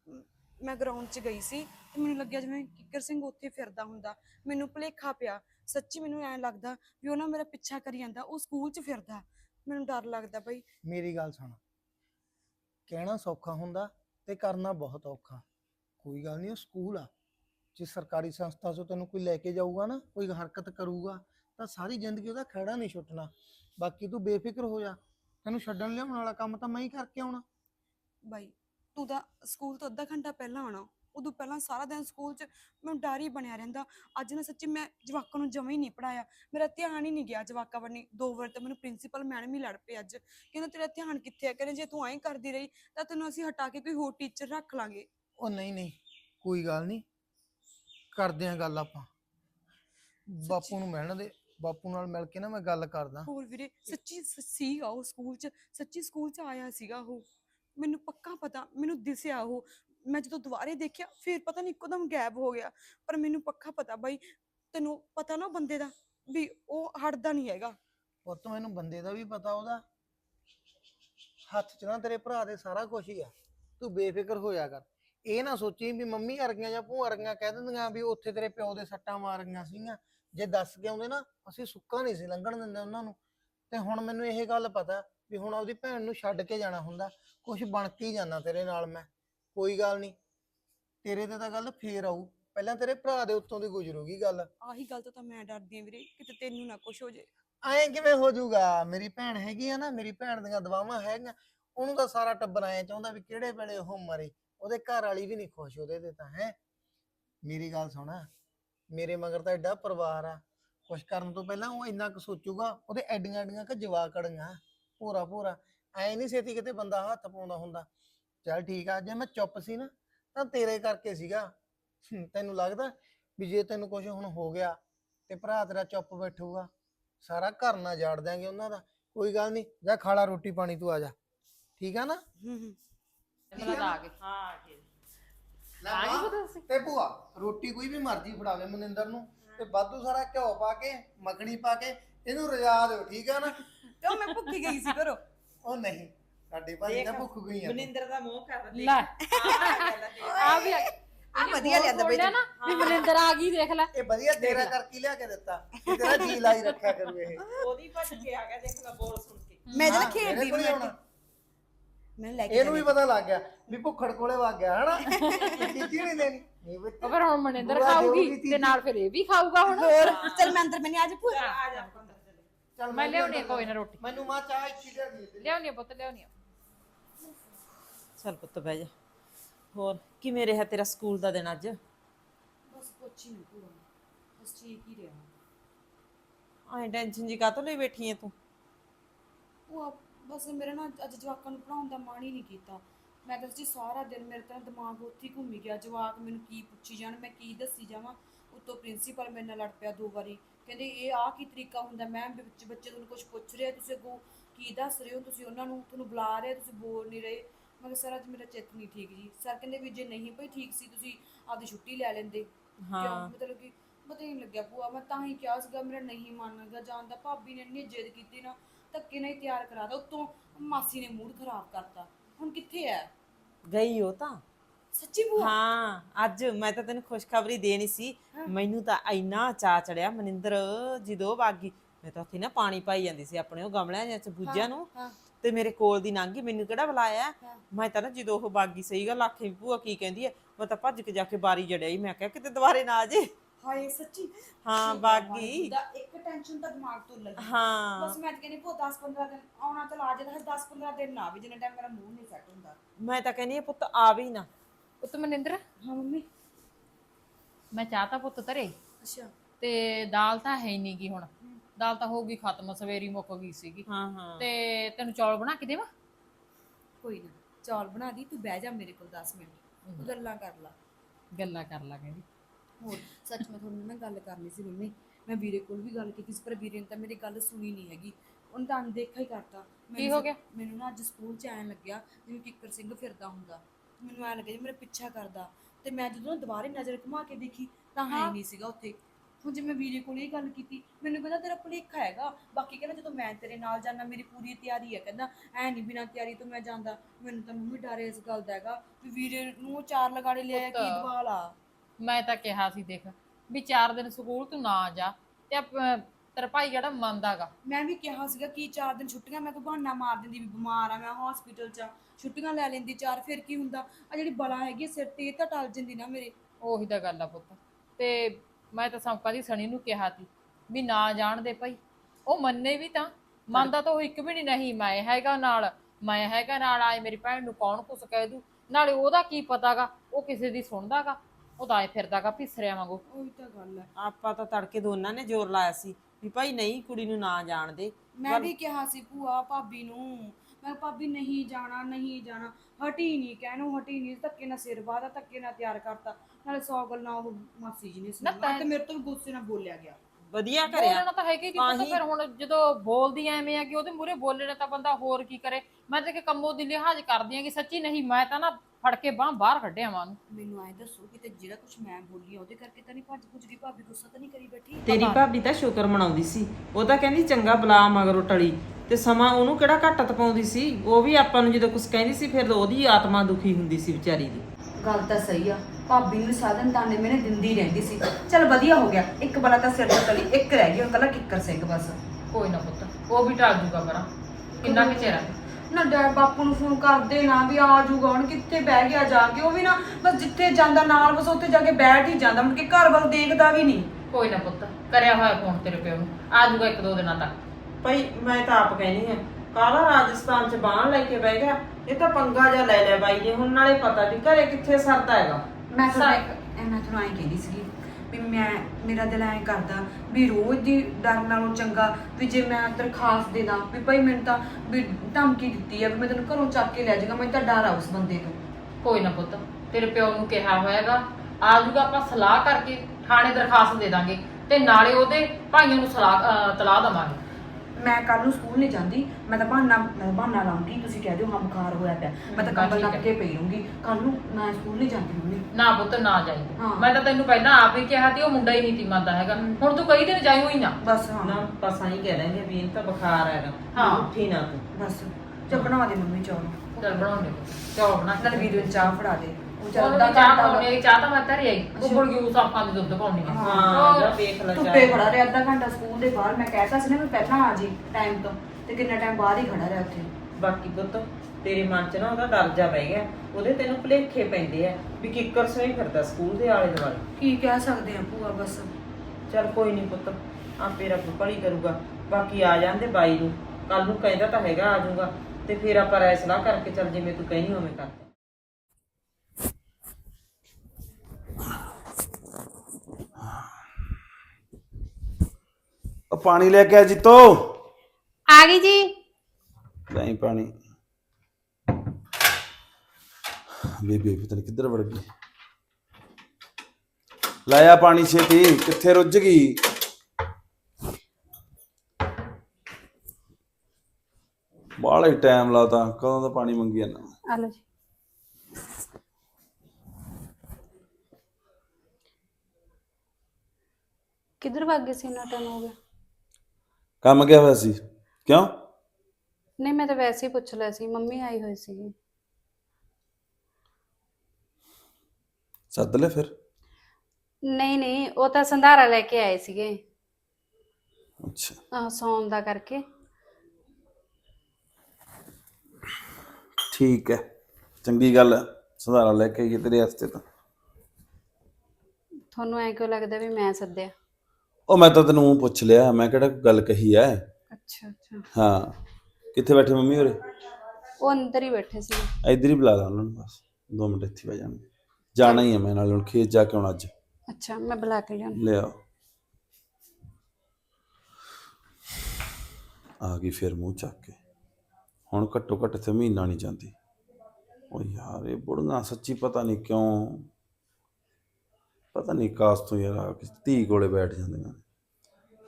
ਮ, ਮੈਂ ਗਰਾਊਂਡ 'ਚ ਗਈ ਸੀ ਤੇ ਮੈਨੂੰ ਲੱਗਿਆ ਜਿਵੇਂ ਕਿੱਕਰ ਸਿੰਘ ਉੱਥੇ ਫਿਰਦਾ ਹੁੰਦਾ। ਮੈਨੂੰ ਭੁਲੇਖਾ ਪਿਆ। ਸੱਚੀ ਮੈਨੂੰ ਐਂ ਲੱਗਦਾ ਵੀ ਉਹ ਨਾ ਮੇਰਾ ਪਿੱਛਾ ਕਰੀ ਜਾਂਦਾ। ਉਹ ਸਕੂਲ 'ਚ ਫਿਰਦਾ। ਮੈਨੂੰ ਡਰ ਲੱਗਦਾ ਬਈ। ਮੇਰੀ ਗੱਲ ਸੁਣ। ਕਹਿਣਾ ਸੌਖਾ ਹੁੰਦਾ ਤੇ ਕਰਨਾ ਬਹੁਤ ਔਖਾ। ਕੋਈ ਗੱਲ ਨਹੀਂ ਉਹ ਸਕੂਲ ਆ। ਜੇ ਸਰਕਾਰੀ ਸੰਸਥਾ ਚੋਂ ਤੈਨੂੰ ਕੋਈ ਲੈ ਕੇ ਜਾਊਗਾ ਨਾ ਕੋਈ ਹਰਕਤ ਕਰੂਗਾ ਤਾਂ ਸਾਰੀ ਜ਼ਿੰਦਗੀ ਉਹਦਾ ਖਹਿੜਾ ਨਹੀਂ ਛੁੱਟਣਾ। ਬਾਕੀ ਤੂੰ ਬੇਫਿਕਰ ਹੋ ਜਾ। ਤੈਨੂੰ ਛੱਡਣ ਲਿਆਉਣ ਵਾਲਾ ਕੰਮ ਤਾਂ ਮੈਂ ਹੀ ਕਰਕੇ ਆਉਣਾ। ਬਾਈ ਤੂੰ ਤਾਂ ਸਕੂਲ ਤੋਂ ਅੱਧਾ ਘੰਟਾ ਪਹਿਲਾਂ ਆਉਣਾ। ਉਦੋਂ ਪਹਿਲਾਂ ਸਾਰਾ ਦਿਨ ਸਕੂਲ 'ਚ ਮੈਨੂੰ ਡਰ ਹੀ ਬਣਿਆ ਰਹਿੰਦਾ। ਅੱਜ ਨਾ ਸੱਚੀ ਮੈਂ ਜਵਾਕਾਂ ਨੂੰ ਜਮਾ ਹੀ ਨਹੀਂ ਪੜਾਇਆ ਮੇਰਾ ਧਿਆਨ ਹੀ ਨਹੀਂ ਗਿਆ ਜਵਾਕਾਂ ਵੱਲ। ਦੋ ਵਾਰ ਤਾਂ ਮੈਨੂੰ ਪ੍ਰਿੰਸੀਪਲ ਮੈਡਮ ਹੀ ਲੜ ਪਈ ਅੱਜ। ਕਹਿੰਦਾ ਤੇਰਾ ਧਿਆਨ ਕਿੱਥੇ ਆ? ਕਹਿੰਦੇ ਜੇ ਤੂੰ ਐਂ ਕਰਦੀ ਰਹੀ ਤਾਂ ਤੈਨੂੰ ਅਸੀਂ ਹਟਾ ਕੇ ਕੋਈ ਹੋਰ ਟੀਚਰ ਰੱਖ ਲਾਂਗੇ। ਉਹ ਨਹੀਂ ਨਹੀਂ ਕੋਈ ਗੱਲ ਨਹੀਂ। ਕਰਦੇ ਆਂ ਗੱਲ ਆਪਾਂ। ਬਾਪੂ ਨੂੰ ਮਿਲਣ ਦੇ ਬਾਪੂ ਨਾਲ ਮਿਲ ਕੇ ਨਾ ਮੈਂ ਗੱਲ ਕਰਦਾ। ਹੋਰ ਵੀਰੇ ਸੱਚੀ ਸ- ਸੀਗਾ ਉਹ ਸਕੂਲ 'ਚ। ਸੱਚੀ ਸਕੂਲ 'ਚ ਆਇਆ ਸੀਗਾ ਉਹ। ਮੈਨੂੰ ਪੱਕਾ ਪਤਾ ਮੈਨੂੰ ਦਿਸਿਆ ਉਹ। ਮੈਂ ਜਦੋਂ ਦੁਬਾਰੇ ਦੇਖਿਆ, ਫਿਰ ਪਤਾ ਨਹੀਂ ਇੱਕੋਦਮ ਗਾਇਬ ਹੋ ਗਿਆ। ਪਰ ਮੈਨੂੰ ਪੱਕਾ ਪਤਾ ਬਾਈ, ਤੈਨੂੰ ਪਤਾ ਨਾ ਬੰਦੇ ਦਾ ਵੀ ਉਹ ਹਟਦਾ ਨਹੀਂ ਹੈਗਾ। ਪੁੱਤ ਮੈਨੂੰ ਬੰਦੇ ਦਾ ਵੀ ਪਤਾ ਉਹਦਾ। ਹੱਥ 'ਚ ਨਾ ਤੇਰੇ ਭਰਾ ਦੇ ਸਾਰਾ ਕੁਝ ਹੀ ਆ। ਤੂੰ ਬੇਫਿਕਰ ਹੋ ਕਰ। ਇਹ ਨਾ ਸੋਚੀ ਵੀ ਮੰਮੀ ਅਰਗੀਆਂ ਜਾਂ ਭੂਆ ਵਰਗੀਆਂ ਕਹਿ ਦਿੰਦੀਆਂ ਵੀ ਉੱਥੇ ਤੇਰੇ ਪਿਓ ਦੇ ਸੱਟਾਂ ਮਾਰੀਆਂ ਸੀਗੀਆਂ। ਜੇ ਦੱਸ ਕੇ ਆਉਂਦੇ ਨਾ, ਅਸੀਂ ਸੁੱਕਾ ਨਹੀਂ ਸੀ, ਲੰਘਣ ਦਿੰਦੇ ਉਹਨਾਂ ਨੂੰ। ਤੇ ਹੁਣ ਮੈਨੂੰ ਇਹ ਗੱਲ ਪਤਾ ਵੀ ਹੁਣ ਉਹਦੀ ਭੈਣ ਨੂੰ ਛੱਡ ਕੇ ਜਾਣਾ ਹੁੰਦਾ। ਕੁਝ ਬਣ ਕੇ ਹੀ ਜਾਣਾ ਤੇਰੇ ਨਾਲ ਮੈਂ। ਕੋਈ ਗੱਲ ਨਹੀਂ। ਤੇਰੇ ਤੇ ਤਾਂ ਗੱਲ ਫੇਰ ਆਊ। ਪਹਿਲਾਂ ਤੇਰੇ ਭਰਾ ਦੇ ਉੱਤੋਂ ਦੀ ਗੁਜ਼ਰੂਗੀ ਗੱਲ। ਆਹੀ ਗੱਲ ਤੋਂ ਤਾਂ ਮੈਂ ਡਰਦੀ ਆਂ ਵੀਰੇ ਕਿਤੇ ਤੈਨੂੰ ਨਾ ਕੁਝ ਹੋ ਜੇ। ਐਂ ਕਿਵੇਂ ਹੋ ਜਾਊਗਾ? ਮੇਰੀ ਭੈਣ ਹੈਗੀ ਆ ਨਾ ਮੇਰੀ ਭੈਣ ਦੀਆਂ ਦਵਾਵਾਂ ਹੈਗੀਆਂ। ਉਹਨੂੰ ਤਾਂ ਸਾਰਾ ਟੱਬਰ ਐਂ ਚਾਹੁੰਦਾ ਵੀ ਕਿਹੜੇ ਵੇਲੇ ਉਹ ਮਰੇ। ਉਹਦੇ ਘਰ ਵਾਲੀ ਵੀ ਨਹੀਂ ਖੁਸ਼ ਉਹਦੇ ਤੇ ਤਾਂ ਹੈ। ਮੇਰੀ ਗੱਲ ਸੁਣ। ਮੇਰੇ ਮਗਰ ਤਾਂ ਐਡਾ ਪਰਿਵਾਰ ਆ। ਕੁਛ ਕਰਨ ਤੋਂ ਪਹਿਲਾਂ ਉਹ ਇੰਨਾ ਕੁ ਸੋਚੂਗਾ ਉਹਦੇ ਐਡੀਆਂ ਐਡੀਆਂ ਕਿ ਜਵਾਕੜੀਆਂ। ਪੂਰਾ ਪੂਰਾ ਐਂ ਨਹੀਂ ਛੇਤੀ ਕਿਤੇ ਬੰਦਾ ਹੱਥ ਪਾਉਂਦਾ ਹੁੰਦਾ। ਚੱਲ ਠੀਕ ਆ ਜੇ ਮੈਂ ਚੁੱਪ ਸੀ ਨਾ ਤਾਂ ਤੇਰੇ ਕਰਕੇ ਸੀਗਾ। ਹੂੰ, ਤੈਨੂੰ ਲੱਗਦਾ ਵੀ ਜੇ ਤੈਨੂੰ ਕੁਝ ਹੁਣ ਹੋ ਗਿਆ ਤੇ ਭਰਾ ਤੇਰਾ ਚੁੱਪ ਬੈਠੂਗਾ ਸਾਰਾ ਘਰ ਨਾ ਜਾੜ ਦਿਆਂਗੇ ਉਹਨਾਂ ਦਾ। ਕੋਈ ਗੱਲ ਨਹੀਂ ਜਾ ਖਾਲਾ ਰੋਟੀ ਪਾਣੀ ਤੂੰ ਆ ਜਾ। ਠੀਕ ਆ ਨਾ? ਹੂੰ ਹੂੰ। ਮੇਰਾ ਆ ਗਏ। ਹਾਂ ਠੀਕ। ਆ ਗਏ ਪਤਾ ਤੁਸੀਂ? ਤੇ ਭੂਆ ਰੋਟੀ ਕੋਈ ਵੀ ਮਰਜ਼ੀ ਫੜਾਵੇ ਮਨਿੰਦਰ ਨੂੰ। ਤੇ ਵਾਧੂ ਸਾਰਾ ਘਿਓ ਪਾ ਕੇ ਮੱਖਣੀ ਪਾ ਕੇ ਇਹਨੂੰ ਰਜਾ ਦਿਓ ਠੀਕ ਆ ਨਾ? ਕਿਉਂ ਮੈਂ ਭੁੱਖੀ ਗਈ ਸੀ ਘਰੋਂ। ਉਹ ਨਹੀਂ। ਸਾਡੀ ਭਾਜੀ ਨਾ ਭੁੱਖ ਗਈ ਆ ਮਨਿੰਦਰ ਦਾ ਮੋਹ ਕਰ ਲੈ। ਆ ਵੀ ਆ ਵਧੀਆ ਲਿਆਂਦਾ ਬਈ ਬੋਲਿਆ ਨਾ ਵੀ ਮਨਿੰਦਰ ਆ ਗਈ ਦੇਖ ਲੈ। ਇਹ ਵਧੀਆ ਤੇਰਾ ਕਰਕੇ ਲਿਆ ਕੇ ਦਿੱਤਾ। ਇਹ ਤੇਰਾ ਜੀ ਲਾਈ ਰੱਖਿਆ ਕਰੂ ਇਹ। ਉਹਦੀ ਭੱਜ ਕੇ ਆ ਗਿਆ ਦੇਖ ਲੈ ਬੋਲ ਸੁਣ ਕੇ। ਮੈਂ ਜਦ ਹਾਂ, ਖੇਡਦੀ ਮੇਰੇ ਕੋਲ ਹੀ। ਮੈਂ ਆਉਣਾ। ਮੈਂ ਲੈ ਕੇ ਇਹਨੂੰ ਵੀ ਪਤਾ ਲੱਗ ਗਿਆ ਵੀ ਭੁੱਖੜ ਕੋਲੇ ਵਗ ਗਿਆ ਹਨਾ? ਤੀਜੀ ਨਹੀਂ ਲੈਣੀ। ਨਹੀਂ ਫਿਰ ਹੁਣ ਮਨਿੰਦਰ ਬੁਆ ਖਾਊਗੀ ਤੇ ਨਾਲ ਫਿਰ ਇਹ ਵੀ ਖਾਊਗਾ ਹੁਣ। ਹੋਰ। ਚੱਲ ਮੈਂ ਅੰਦਰ ਮੈਨੇ ਅੱਜ ਭੂਆ। ਆ ਜਾ ਆਪਾਂ ਅੰਦਰ ਚਲੇ। ਮੈਂ ਲਿਆਉਣੀ ਆ ਕੋਈ ਨਾ ਰੋਟੀ। ਮੈਨੂੰ ਮਾਂ ਚਾਹ ਇੱਥੇ ਲਿਆ ਦੇ ਲਿਆਉਣੀ ਆ ਪੁੱਤ ਲਿਆਉਣੀ ਆ। ਚੱਲ ਪੁੱਤ ਬਹਿ ਜਾ। ਹੋਰ ਕਿਵੇਂ ਰਿਹਾ ਤੇਰਾ ਸਕੂਲ ਦਾ ਦਿਨ ਅੱਜ? ਬਸ ਕੁਛ ਨਹੀਂ ਭੂਆ ਬਸ ਠੀਕ ਹੀ ਰਿਹਾ। ਐਂ ਟੈਨਸ਼ਨ ਜੀ ਕਾਹਤੋਂ ਲਈ ਬੈਠੀ ਐ ਤੂੰ? ਭੂਆ ਬਸ ਮੇਰਾ ਨਾ ਅੱਜ ਜਵਾਕਾਂ ਨੂੰ ਪੜਾਉਣ ਦਾ ਮਨ ਹੀ ਨਹੀਂ ਕੀਤਾ। ਮੈਂ ਤਾਂ ਜੀ ਸਾਰਾ ਦਿਨ ਮੇਰੇ ਤਾਂ ਦਿਮਾਗ ਉੱਥੇ ਹੀ ਘੁੰਮੀ ਗਿਆ। ਜਵਾਕ ਮੈਨੂੰ ਕੀ ਪੁੱਛੀ ਜਾਣ ਮੈਂ ਕੀ ਦੱਸੀ ਜਾਵਾਂ? ਉੱਤੋਂ ਪ੍ਰਿੰਸੀਪਲ ਮੇਰੇ ਨਾਲ ਲੜ ਪਿਆ ਦੋ ਵਾਰੀ। ਕਹਿੰਦੇ ਇਹ ਆਹ ਕੀ ਤਰੀਕਾ ਹੁੰਦਾ? ਮੈਮ ਵੀ ਬੱਚੇ ਤੁਹਾਨੂੰ ਕੁਝ ਪੁੱਛ ਰਹੇ ਤੁਸੀਂ ਅੱਗੋਂ ਕੀ ਦੱਸ ਰਹੇ ਹੋ? ਤੁਸੀਂ ਉਹਨਾਂ ਨੂੰ ਤੁਹਾਨੂੰ ਬੁਲਾ ਰਹੇ ਤੁਸੀਂ ਬੋਲ ਨਹੀਂ ਰਹੇ? ਮੈਂ ਕਿਹਾ ਸਰ ਅੱਜ ਮੇਰਾ ਚਿੱਤ ਨਹੀਂ ਠੀਕ ਜੀ। ਸਰ ਕਹਿੰਦੇ ਵੀ ਜੇ ਨਹੀਂ ਭਈ ਠੀਕ ਸੀ ਤੁਸੀਂ ਆਪਦੀ ਛੁੱਟੀ ਲੈ ਲੈਂਦੇ। ਕਿਉਂ? ਹਾਂ ਮਤਲਬ ਕਿ ਪਤਾ ਹੀ ਨਹੀਂ ਲੱਗਿਆ ਭੂਆ ਮੈਂ ਤਾਂ ਹੀ ਕਿਹਾ ਸੀਗਾ ਮੇਰਾ ਨਹੀਂ ਮੰਨਗਾ ਜਾਣ ਦਾ। ਭਾਬੀ ਨੇ ਇੰਨੀ ਜਿੱਦ ਕੀਤੀ ਨਾ ਧੱਕੇ ਨਾਲ ਹੀ ਤਿਆਰ ਕਰਾਤਾ ਉੱਤੋਂ ਮਾਸੀ ਨੇ ਮੂਡ ਖਰਾਬ ਕਰਤਾ। ਹੁਣ ਕਿੱਥੇ ਐ? ਗਈ ਉਹ ਤਾਂ। ਸੱਚੀ ਭੂਆ? ਹਾਂ ਅੱਜ ਮੈਂ ਤਾਂ ਤੈਨੂੰ ਖੁਸ਼ਖਬਰੀ ਦੇਣੀ ਸੀ। ਮੈਨੂੰ ਤਾਂ ਇੰਨਾ ਚਾਅ ਚੜਿਆ ਮਨਿੰਦਰ ਜਦੋਂ ਬਾਗੀ ਮੈਂ ਤਾਂ ਉੱਥੇ ਨਾ ਪਾਣੀ ਪਾਈ ਜਾਂਦੀ ਸੀ ਆਪਣੇ ਉਹ ਗਮਲਿਆਂ ਚ ਬੂਝਿਆਂ ਨੂੰ ਹਾਂ। ਤੇ ਮੇਰੇ ਕੋਲ ਦੀ ਲੰਘੀ ਮੈਨੂੰ ਕਿਹੜਾ ਬੁਲਾਇਆ? ਹਾਂ। ਮੈਂ ਤਾਂ ਨਾ ਜਦੋਂ ਉਹ ਬਾਗੀ ਸਹੀ ਗੱਲ ਆਖੇ ਵੀ ਭੂਆ ਕੀ ਕਹਿੰਦੀ ਹੈ? ਮੈਂ ਤਾਂ ਭੱਜ ਕੇ ਜਾ ਕੇ ਬਾਰੀ ਜੜਿਆ ਹੀ ਮੈਂ ਕਿਹਾ ਕਿਤੇ ਦੁਬਾਰੇ ਨਾ ਆ ਜੇ। ਹਾਏ ਸੱਚੀ। ਹਾਂ ਬਾਗੀ ਦਾ ਇੱਕ ਟੈਨਸ਼ਨ ਤਾਂ ਦਿਮਾਗ ਤੋਂ ਲੱਗੀ। ਹਾਂ। ਬਸ ਮੈਂ ਤਾਂ ਕਹਿੰਦੀ ਭੂਆ 10 15 ਦਿਨ ਆਉਣਾ ਤਾਂ ਲਾ ਜੇ 10 15 ਦਿਨ ਨਾ ਵੀ ਜਿੰਨਾ ਟਾਈਮ ਮੇਰਾ ਮੂਡ ਨਹੀਂ ਸੈੱਟ ਹੁੰਦਾ। ਮੈਂ ਤਾਂ ਕਹਿੰਦੀ ਹਾਂ ਪੁੱਤ ਆ ਵੀ ਨਾ। ਪੁੱਤ ਮਨਿੰਦਰ? ਹਾਂ ਮੰਮੀ। ਮੈਂ ਚਾਹ ਤਾਂ ਪੁੱਤ ਧਰੇ। ਅੱਛਾ। ਤੇ ਦਾਲ ਤਾਂ ਹੈ ਨਹੀਂ ਗੀ ਹੁਣ। ਦਾਲ ਤਾਂ ਹੋ ਗਈ ਖਤਮ ਸਵੇਰੀ ਮੁੱਕ ਗਈ ਸੀਗੀ। ਹਾਂ ਹਾਂ। ਤੇ ਤੈਨੂੰ ਚੌਲ ਬਣਾ ਕੇ ਦੇਵਾਂ? ਕੋਈ ਨਾ ਚੌਲ ਬਣਾ ਦੀ ਤੂੰ ਬਹਿ ਜਾ ਮੇਰੇ ਕੋਲ 10 ਮਿੰਟ। ਗੱਲਾਂ ਕਰ ਲਾ। ਗੱਲਾਂ ਕਰ ਲਾ ਕਹਿੰਦੀ। ਹੋਰ ਸੱਚ ਮੈਂ ਤੁਹਾਨੂੰ ਨਾ ਗੱਲ ਕਰਨੀ ਸੀ ਮੰਮੀ। ਮੈਂ ਵੀਰੇ ਕੋਲ ਵੀ ਗੱਲ ਕੀਤੀ ਸੀ ਪਰ ਵੀਰੇ ਨੇ ਤਾਂ ਮੇਰੀ ਗੱਲ ਸੁਣੀ ਨਹੀਂ ਹੈਗੀ। ਉਹਨੇ ਤਾਂ ਅਣਦੇਖਾ ਹੀ ਕਰਤਾ। ਕੀ ਮੈਨੂੰ ਹੋ ਗਿਆ? ਮੈਨੂੰ ਨਾ ਅੱਜ ਸਕੂਲ 'ਚ ਐਂ ਲੱਗਿਆ ਜਿਵੇਂ ਕਿੱਕਰ ਸਿੰਘ ਫਿਰਦਾ ਹੁੰਦਾ। ਮੈਨੂੰ ਐਂ ਲੱਗਿਆ ਜਿਵੇਂ ਮੇਰਾ ਪਿੱਛਾ ਕਰਦਾ। ਤੇ ਮੈਂ ਜਦੋਂ ਦੁਬਾਰੇ ਨਜ਼ਰ ਘੁਮਾ ਕੇ ਦੇਖੀ ਤਾਂ ਹੀ ਨਹੀਂ ਸੀਗਾ ਉੱਥੇ। ਹੁਣ ਜੇ ਮੈਂ ਵੀਰੇ ਕੋਲ ਇਹ ਗੱਲ ਕੀਤੀ ਮੈਨੂੰ ਕਹਿੰਦਾ ਤੇਰਾ ਭੁਲੇਖਾ ਹੈਗਾ। ਬਾਕੀ ਕਹਿੰਦਾ ਜਦੋਂ ਮੈਂ ਤੇਰੇ ਨਾਲ ਜਾਣਾ ਮੇਰੀ ਪੂਰੀ ਤਿਆਰੀ ਹੈ। ਕਹਿੰਦਾ ਐ ਨਹੀਂ ਬਿਨਾਂ ਤਿਆਰੀ ਤੋਂ ਮੈਂ ਜਾਂਦਾ। ਮੈਨੂੰ ਤਾਂ ਮੰਮੀ ਡਰ ਇਸ ਗੱਲ ਦਾ ਹੈਗਾ ਵੀ ਵੀਰੇ ਨੂੰ ਚਾਰ ਲਗਾੜੇ ਲਿਆਇਆ ਕੀ। ਦਵਾਲ ਆ ਮੈਂ ਤਾਂ ਕਿਹਾ ਸੀ ਦੇਖ ਵੀ ਚਾਰ ਦਿਨ ਸਕੂਲ ਤੂੰ ਨਾ ਜਾ ਤੇ ਤੇਰਾ ਭਾਈ ਜਿਹੜਾ ਮੰਨਦਾਗਾ ਮੈਂ ਵੀ ਕਿਹਾ ਸੀਗਾ ਕਿ ਚਾਰ ਦਿਨ ਛੁੱਟੀਆਂ ਮੈਂ ਕੋਈ ਬਹਾਨਾ ਮਾਰ ਦਿੰਦੀ ਵੀ ਬਿਮਾਰ ਆ ਮੈਂ ਹਸਪੀਟਲ 'ਚ ਛੁੱਟੀਆਂ ਲੈ ਲੈਂਦੀ ਚਾਰ ਫਿਰ ਕੀ ਹੁੰਦਾ? ਆ ਜਿਹੜੀ ਬਲਾ ਹੈਗੀ ਸਿਰ ਤੇ ਇਹ ਤਾਂ ਟਲ ਜਾਂਦੀ ਨਾ ਮੇਰੇ। ਉਹੀ ਤਾਂ ਗੱਲ ਆ ਪੁੱਤ। ਤੇ ਮੈਂ ਤਾਂ ਸੰਕਾ ਦੀ ਸਣੀ ਨੂੰ ਕਿਹਾ ਸੀ ਵੀ ਨਾ ਜਾਣ ਦੇ ਭਾਈ। ਉਹ ਮੰਨੇ ਵੀ ਤਾਂ। ਮੰਨਦਾ ਤਾਂ ਉਹ ਇੱਕ ਵੀ ਨਹੀਂ ਨਹੀਂ ਮੈਂ ਹੈਗਾ ਨਾਲ ਮੈਂ ਹੈਗਾ ਨਾਲ ਆਏ ਮੇਰੀ ਭੈਣ ਨੂੰ ਕੌਣ ਕੁਛ ਕਹਿ ਦੂ? ਨਾਲੇ ਉਹਦਾ ਕੀ ਪਤਾਗਾ? ਉਹ ਕਿਸੇ ਦੀ ਸੁਣਦਾਗਾ? ਉਹ ਤਾਂ ਆਏ ਫਿਰਦਾਗਾ ਪਿਸਰਿਆਂ ਵਾਂਗੂ। ਉਹੀ ਤਾਂ ਗੱਲ ਹੈ। ਆਪਾਂ ਤਾਂ ਤੜਕੇ ਦੋਨਾਂ ਨੇ ਜ਼ੋਰ ਲਾਇਆ ਸੀ ਵੀ ਭਾਈ ਨਹੀਂ ਕੁੜੀ ਨੂੰ ਨਾ ਜਾਣ ਦੇ। ਮੈਂ ਵੀ ਕਿਹਾ ਸੀ ਭੂਆ ਭਾਬੀ ਨੂੰ ਮੈਂ ਕਿਹਾ, ਭਾਬੀ ਨਹੀਂ ਜਾਣਾ ਨਹੀਂ ਜਾਣਾ। ਹਟੀ ਨਹੀਂ ਕਹਿਣੋ ਹਟੀ ਨਹੀਂ। ਧੱਕੇ ਨਾਲ ਸਿਰ ਵਾਦਾ ਧੱਕੇ ਨਾਲ ਤਿਆਰ ਕਰਤਾ। ਨਾਲੇ ਸੌ ਗੱਲਾਂ ਉਹ ਮਾਸੀ ਜੀ ਨੇ ਨਾ ਸੁਣੀਆਂ। ਤੇ ਮੇਰੇ ਤੋਂ ਵੀ ਗੁੱਸੇ ਨਾਲ ਬੋਲਿਆ ਗਿਆ। ਵਧੀਆ ਕਰਿਆ। ਬੋਲਣਾ ਤਾਂ ਹੈਗਾ ਹੀ ਤਾਂ ਪਤਾ ਹੀ- ਫਿਰ ਹੁਣ ਜਦੋਂ ਬੋਲਦੀ ਐਵੇਂ ਆ ਕਿ ਉਹਦੇ ਮੂਹਰੇ ਬੋਲਣਾ ਤਾਂ ਬੰਦਾ ਹੋਰ ਕੀ ਕਰੇ। ਮੈਂ ਤਾਂ ਕਿ ਕੰਮੋਂ ਦੀ ਲਿਹਾਜ਼ ਕਰਦੀ ਆ ਕਿ ਸੱਚੀ ਨਹੀਂ ਮੈਂ ਤਾਂ ਨਾ ਫੜ ਕੇ ਬਾਹ ਬਾਹਰ ਕੱਢਿਆ ਵਾਂ ਉਹਨੂੰ। ਮੈਨੂੰ ਐ ਦੱਸੋ ਕਿ ਤੇ ਜਿਹੜਾ ਕੁਝ ਮੈਂ ਬੋਲੀ ਆ ਉਹਦੇ ਕਰਕੇ ਤਾਂ ਨਹੀਂ ਭੱਜ ਭੁੱਜ ਗਈ ਭਾਬੀ ਗੁੱਸਾ ਤਾਂ ਨਹੀਂ ਕਰੀ ਬੈਠੀ? ਤੇਰੀ ਭਾਬੀ ਤਾਂ ਸ਼ੁਕਰ ਮਨਾਉਂਦੀ ਸੀ। ਉਹ ਤਾਂ ਕਹਿੰਦੀ ਚੰਗਾ ਬਲਾ ਮਗਰੋਂ ਟਲੀ। ਤੇ ਸਮਾਂ ਉਹਨੂੰ ਕਿਹੜਾ ਘੱਟ ਤਪਾਉਂਦੀ ਸੀ? ਉਹ ਵੀ ਆਪਾਂ ਨੂੰ ਜਦੋਂ ਕੁਝ ਕਹਿੰਦੀ ਸੀ ਫਿਰ ਉਹਦੀ ਆਤਮਾ ਦੁਖੀ ਹੁੰਦੀ ਸੀ ਵਿਚਾਰੀ ਦੀ। ਗੱਲ ਤਾਂ ਸਹੀ ਆ। ਭਾਬੀ ਨੂੰ ਸਾਧਨ ਤਾਨੇ ਮੈਨੇ ਦਿੰਦੀ ਰਹਿੰਦੀ ਸੀ। ਚਲ ਵਧੀਆ ਹੋ ਗਿਆ। ਇੱਕ ਬਲਾ ਤਾਂ ਸਿਰ ਤੇ ਤਲੀ ਇੱਕ ਰਹਿ ਗਈ ਉਹ ਕੱਲਾ ਕਿੱਕਰ ਸਿੰਘ ਬਸ। ਕੋਈ ਨਾ ਪੁੱਤ ਉਹ ਵੀ ਟਲ ਜੂਗਾ ਪਰਾਂ ਕਿੰਨਾ ਕੁ ਆ? ਨਾ ਡੈਡ ਬਾਪੂ ਨੂੰ ਫੋਨ ਕਰਦੇ ਨਾ ਵੀ ਆ ਜਾਊਗਾ ਹੁਣ ਕਿੱਥੇ ਬਹਿ ਗਿਆ ਜਾ ਕੇ ਉਹ ਵੀ ਨਾ ਬਸ ਜਿੱਥੇ ਜਾਂਦਾ ਨਾਲ ਬਸ ਉੱਥੇ ਜਾ ਕੇ ਬੈਠ ਹੀ ਜਾਂਦਾ ਮੁੜ ਕੇ ਘਰ ਵੱਲ ਦੇਖਦਾ ਵੀ ਨਹੀਂ। ਕੋਈ ਨਾ ਪੁੱਤ ਕਰਿਆ ਹੋਇਆ ਫੋਨ ਤੇਰੇ ਪਿਓ ਨੂੰ। ਆ ਜੂਗਾ ਇੱਕ ਦੋ ਦਿਨਾਂ ਤੱਕ। ਭਾਈ ਮੈਂ ਤਾਂ ਆਪ ਕਹਿੰਦੀ ਆ ਕਾਲਾ ਰਾਜਸਥਾਨ ਚ ਬਾਹਣ ਲੈ ਕੇ ਬਹਿ ਗਿਆ? ਇਹ ਤਾਂ ਪੰਗਾ ਜਾ ਲੈ ਲਿਆ ਬਾਈ ਨੇ ਹੁਣ ਨਾਲੇ ਪਤਾ ਵੀ ਘਰੇ ਕਿੱਥੇ ਸਰਦਾ ਹੈਗਾ। ਮੈਂ ਤੁਹਾਨੂੰ ਇੱਕ- ਮੈਂ ਤੁਹਾਨੂੰ ਐਂ ਕਹਿੰਦੀ ਸੀਗੀ ਵੀ ਮੈਂ ਮੇਰਾ ਦਿਲ ਐਂ ਕਰਦਾ ਵੀ ਰੋਜ਼ ਦੀ ਡਰ ਨਾਲੋਂ ਚੰਗਾ ਵੀ ਜੇ ਮੈਂ ਦਰਖਾਸਤ ਦੇ ਦਾਂ ਵੀ ਭਾਈ ਮੈਨੂੰ ਤਾਂ ਵੀ ਧਮਕੀ ਦਿੱਤੀ ਆ ਵੀ ਮੈਂ ਤੈਨੂੰ ਘਰੋਂ ਚੱਕ ਕੇ ਲੈ ਜਾਊਗਾ ਮੈਨੂੰ ਤਾਂ ਡਰ ਆ ਉਸ ਬੰਦੇ ਤੋਂ ਕੋਈ ਨਾ ਪੁੱਤ ਤੇਰੇ ਪਿਓ ਨੂੰ ਕਿਹਾ ਹੋਇਆਗਾ ਆ ਜੂਗਾ ਆਪਾਂ ਸਲਾਹ ਕਰਕੇ ਥਾਣੇ ਦਰਖਾਸਤ ਦੇ ਦਾਂਗੇ ਤੇ ਨਾਲੇ ਉਹਦੇ ਭਾਈਆਂ ਨੂੰ ਸਲਾਹ ਅਹ, ਤਲਾਹ ਦਵਾਂਗੇ। ਮੈਂ ਕੱਲ ਨੂੰ ਸਕੂਲ ਨਹੀਂ ਜਾਂਦੀ ਮੈਂ ਤਾਂ ਬਹਾਨਾ ਮੈਂ ਬਹਾਨਾ ਲਾਉਂਗੀ ਤੁਸੀਂ ਕਹਿ ਦਿਓ ਹਾਂ ਬੁਖਾਰ ਹੋਇਆ ਪਿਆ। ਮੈਂ ਤਾਂ ਕੰਬਲ। ਲੱਗ ਕੇ ਪਈ ਰਹੂੰਗੀ। ਕੱਲ ਨੂੰ ਮੈਂ ਸਕੂਲ ਨਹੀਂ ਜਾਂਦੀ ਮੰਮੀ। ਨਾ ਪੁੱਤ ਨਾ ਜਾਈ। ਹਾਂ। ਮੈਂ ਤਾਂ ਤੈਨੂੰ ਪਹਿਲਾਂ ਆਪ ਹੀ ਕਿਹਾ ਸੀ ਉਹ ਮੁੰਡਾ ਹੀ ਨਹੀਂ ਤੀ ਮੰਨਦਾ ਹੈਗਾ। ਹੁਣ ਤੂੰ ਕਈ ਦਿਨ ਜਾਈ ਹੋਈ ਨਾ। ਬਸ ਹਾਂ। ਨਾ ਬਸ ਆਈ ਕਹਿ ਦਾਂਗੇ ਵੀ ਇਹਨੂੰ ਤਾਂ ਬੁਖਾਰ ਹੈਗਾ। ਹਾਂ। ਉੱਠੀ ਨਾ ਤੂੰ। ਬਸ। ਚੱਲ ਬਣਾ ਦੇ ਮੰਮੀ ਚੌਲ ਚੱਲ ਬਣਾਉਂਦੇ ਚੌਲ ਬਣਾ ਨਾਲ ਵੀਡੀਓ ਚਾਹ ਫੜਾ ਦੇ। ਉਹ ਚੱਲ ਉਹਨੂੰ ਅੱਧਾ ਵੀ ਚਾਹ ਘੰਟਾ ਪਾਉਣੀ ਹੈ ਚਾਹ ਤਾਂ ਮੈਂ ਧਰੀ ਆਈ ਉਬਲ ਗਈ ਉਸ ਆਪਾਂ ਦੀ ਦੁੱਧ ਪਾਉਣੀ ਹੈ ਹਾਂ ਜਾ ਵੇਖ ਲੈ ਧੁੱਪੇ ਖੜਾ ਰਿਹਾ ਅੱਧਾ ਘੰਟਾ ਸਕੂਲ ਦੇ ਬਾਹਰ। ਮੈਂ ਕਹਿਤਾ ਸੀ ਨਾ ਮੈਂ ਪਹਿਲਾਂ ਆ ਜੀ ਟਾਈਮ ਤੋਂ ਤੇ ਕਿੰਨਾ ਟਾਈਮ ਬਾਅਦ ਹੀ ਖੜਾ ਰਿਹਾ ਉੱਥੇ। ਬਾਕੀ ਪੁੱਤ ਤੇਰੇ ਮਨ 'ਚ ਨਾ ਉਹਦਾ ਡਰ ਜਾ ਬਹਿ ਗਿਆ। ਉਹਦੇ ਤੈਨੂੰ ਭੁਲੇਖੇ ਪੈਂਦੇ ਆ ਵੀ ਕਿੱਕਰ ਸੋਈ ਫਿਰਦਾ ਸਕੂਲ ਦੇ ਆਲੇ ਦੁਆਲੇ। ਕੀ ਕਹਿ ਸਕਦੇ ਆ ਭੂਆ ਬਸ। ਚੱਲ ਕੋਈ ਨਹੀਂ ਪੁੱਤ ਆਪੇ ਰੱਬ ਭਲੀ ਕਰੂਗਾ। ਬਾਕੀ ਆ ਜਾਂਦੇ ਬਾਈ ਨੂੰ। ਕੱਲ ਨੂੰ ਕਹਿੰਦਾ ਤਾਂ ਹੈਗਾ ਆ ਜਾਊਗਾ। ਤੇ ਫਿਰ ਆਪਾਂ ਰਾਏ ਸਲਾਹ ਕਰਕੇ ਚੱਲ ਜਿਵੇਂ ਤੂੰ ਕਹੀ ਉਵੇਂ ਕਰਦੇ ਉਹ ਪਾਣੀ ਲੈ ਕੇ ਆ ਜੀਤੋ ਆ ਗਈ ਜੀ। ਨਹੀਂ ਪਾਣੀ। ਬੇਬੀ ਪਤਾ ਨਹੀਂ ਕਿੱਧਰ ਵੜ ਗਈ? ਲਾਇਆ ਪਾਣੀ ਛੇਤੀ ਕਿੱਥੇ ਰੁੱਝ ਗਈ? ਬਾਹਲਾ ਟਾਈਮ ਲਾਤਾ ਕਦੋਂ ਦਾ ਪਾਣੀ ਮੰਗੀ ਜਾਂਦਾ? ਆ ਲਓ ਜੀ। ਕਿੱਧਰ ਭੱਗ ਗਏ ਸੀ ਇੰਨਾ ਟਾਈਮ ਹੋ ਗਿਆ? ਕੰਮ ਗਿਆ ਹੋਇਆ ਸੀ? ਕਿਉਂ? ਨਹੀਂ ਮੈਂ ਤਾਂ ਵੈਸੇ ਹੀ ਪੁੱਛ ਲਿਆ ਸੀ ਮੰਮੀ ਆਈ ਹੋਈ ਸੀਗੀ। ਸੱਦ ਲੈ ਫਿਰ। ਨਹੀਂ ਨਹੀਂ ਉਹ ਤਾਂ ਸੰਧਾਰਾ ਲੈ ਕੇ ਆਏ ਸੀਗੇ। ਅੱਛਾ। ਆਹ ਸੌਣ ਦਾ ਕਰਕੇ। ਠੀਕ ਹੈ। ਚੰਗੀ ਗੱਲ ਹੈ ਸੁਧਾਰਾ ਲੈ ਕੇ ਆਈਏ ਤੇਰੇ ਵਾਸਤੇ ਤਾਂ। ਤੁਹਾਨੂੰ ਐ ਕਿਉਂ ਲੱਗਦਾ ਵੀ ਮੈਂ ਸੱਦਿਆ? ਉਹ ਮੈਂ ਤਾਂ ਤੈਨੂੰ ਊਂ ਪੁੱਛ ਲਿਆ ਮੈਂ ਕਿਹੜਾ ਕੋਈ ਗੱਲ ਕਹੀ ਐ? ਅੱਛਾ ਅੱਛਾ। ਹਾਂ। ਕਿੱਥੇ ਬੈਠੇ ਮੰਮੀ ਹੋਰੇ ਉਹ ਅੰਦਰ ਹੀ ਬੈਠੇ ਸੀ। ਇੱਧਰ ਹੀ ਬੁਲਾ ਲਾ ਉਹਨਾਂ ਨੂੰ ਬਸ। 2 ਮਿੰਟ ਇੱਥੇ ਬਹਿ ਜਾਣਗੇ। ਜਾਣਾ ਹੀ ਹੈ ਮੈਂ ਨਾਲ ਹੁਣ ਖੇਤ ਜਾ ਕੇ ਆਉਣਾ ਅੱਜ। ਅੱਛਾ ਮੈਂ ਬੁਲਾ ਕੇ ਲਿਆਉਂ ਲਿਆਓ। ਆ ਗਈ ਫਿਰ ਮੂੰਹ ਚੱਕ ਕੇ। ਹੁਣ ਘੱਟੋ ਘੱਟ ਤੇ ਮਹੀਨਾ ਨਹੀਂ ਜਾਂਦੀ। ਉਹ ਯਾਰ ਇਹ ਬੁੜੀਆਂ ਸੱਚੀ ਪਤਾ ਨਹੀਂ ਕਿਉਂ ਪਤਾ ਨਹੀਂ ਕਾਸ ਤੋਂ ਯਾਰ ਆ ਕੇ ਧੀ ਕੋਲੇ ਬੈਠ ਜਾਂਦੀਆਂ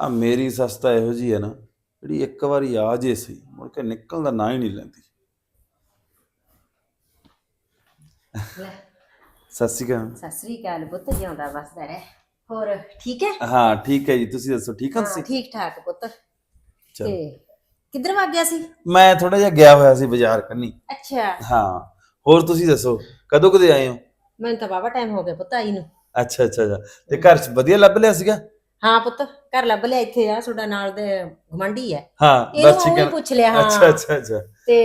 ਆ ਮੇਰੀ ਸੱਸ ਤਾਂ ਇਹੋ ਜੀ ਹੈ ਨਾ ਜਿਹੜੀ ਇੱਕ ਵਾਰੀ ਆ ਜੇ ਸਹੀ ਮੁੜ ਕੇ ਨਿਕਲਣ ਦਾ ਨਾਂ ਹੀ ਨਹੀਂ ਲੈਂਦੀ। ਸਤਿ ਸ਼੍ਰੀ ਅਕਾਲ। ਸਤਿ ਸ੍ਰੀ ਅਕਾਲ ਪੁੱਤ ਜਿਉਂਦਾ ਵਸਦਾ ਰਹਿ। ਹੋਰ ਠੀਕ ਹੈ? ਹਾਂ ਠੀਕ ਹੈ ਜੀ ਤੁਸੀਂ ਦੱਸੋ ਠੀਕ ਹੋ ਹਾਂ ਤੁਸੀਂ? ਠੀਕ ਠਾਕ ਪੁੱਤ। ਚਲੋ। ਤੇ ਕਿੱਧਰ ਵਗ ਗਿਆ ਸੀ? ਮੈਂ ਥੋੜਾ ਜਿਹਾ ਗਿਆ ਹੋਇਆ ਸੀ ਬਾਜ਼ਾਰ ਕੰਨੀ। ਅੱਛਾ। ਹਾਂ ਹੋਰ ਤੁਸੀਂ ਦੱਸੋ ਕਦੋਂ ਕਦੇ ਆਏ ਹੋ? ਮੈਨੂੰ ਤਾਂ ਬਾਬਾ ਟਾਈਮ ਹੋ ਗਿਆ ਪੁੱਤ ਆਈ ਨੂੰ। ਅੱਛਾ ਅੱਛਾ ਅੱਛਾ। ਤੇ ਘਰ 'ਚ ਵਧੀਆ ਲੱਭ ਲਿਆ ਸੀਗਾ? ਹਾਂ ਪੁੱਤ ਘਰ ਲੱਭ ਲਿਆ ਇੱਥੇ ਆ ਤੁਹਾਡਾ ਨਾਲ ਦੇ ਗਮੰਡੀ ਹੈ। ਹਾਂ ਬਸ ਠੀਕ ਹੈ। ਪੁੱਛ ਲਿਆ ਹਾਂ। ਅੱਛਾ ਅੱਛਾ। ਅੱਛਾ ਤੇ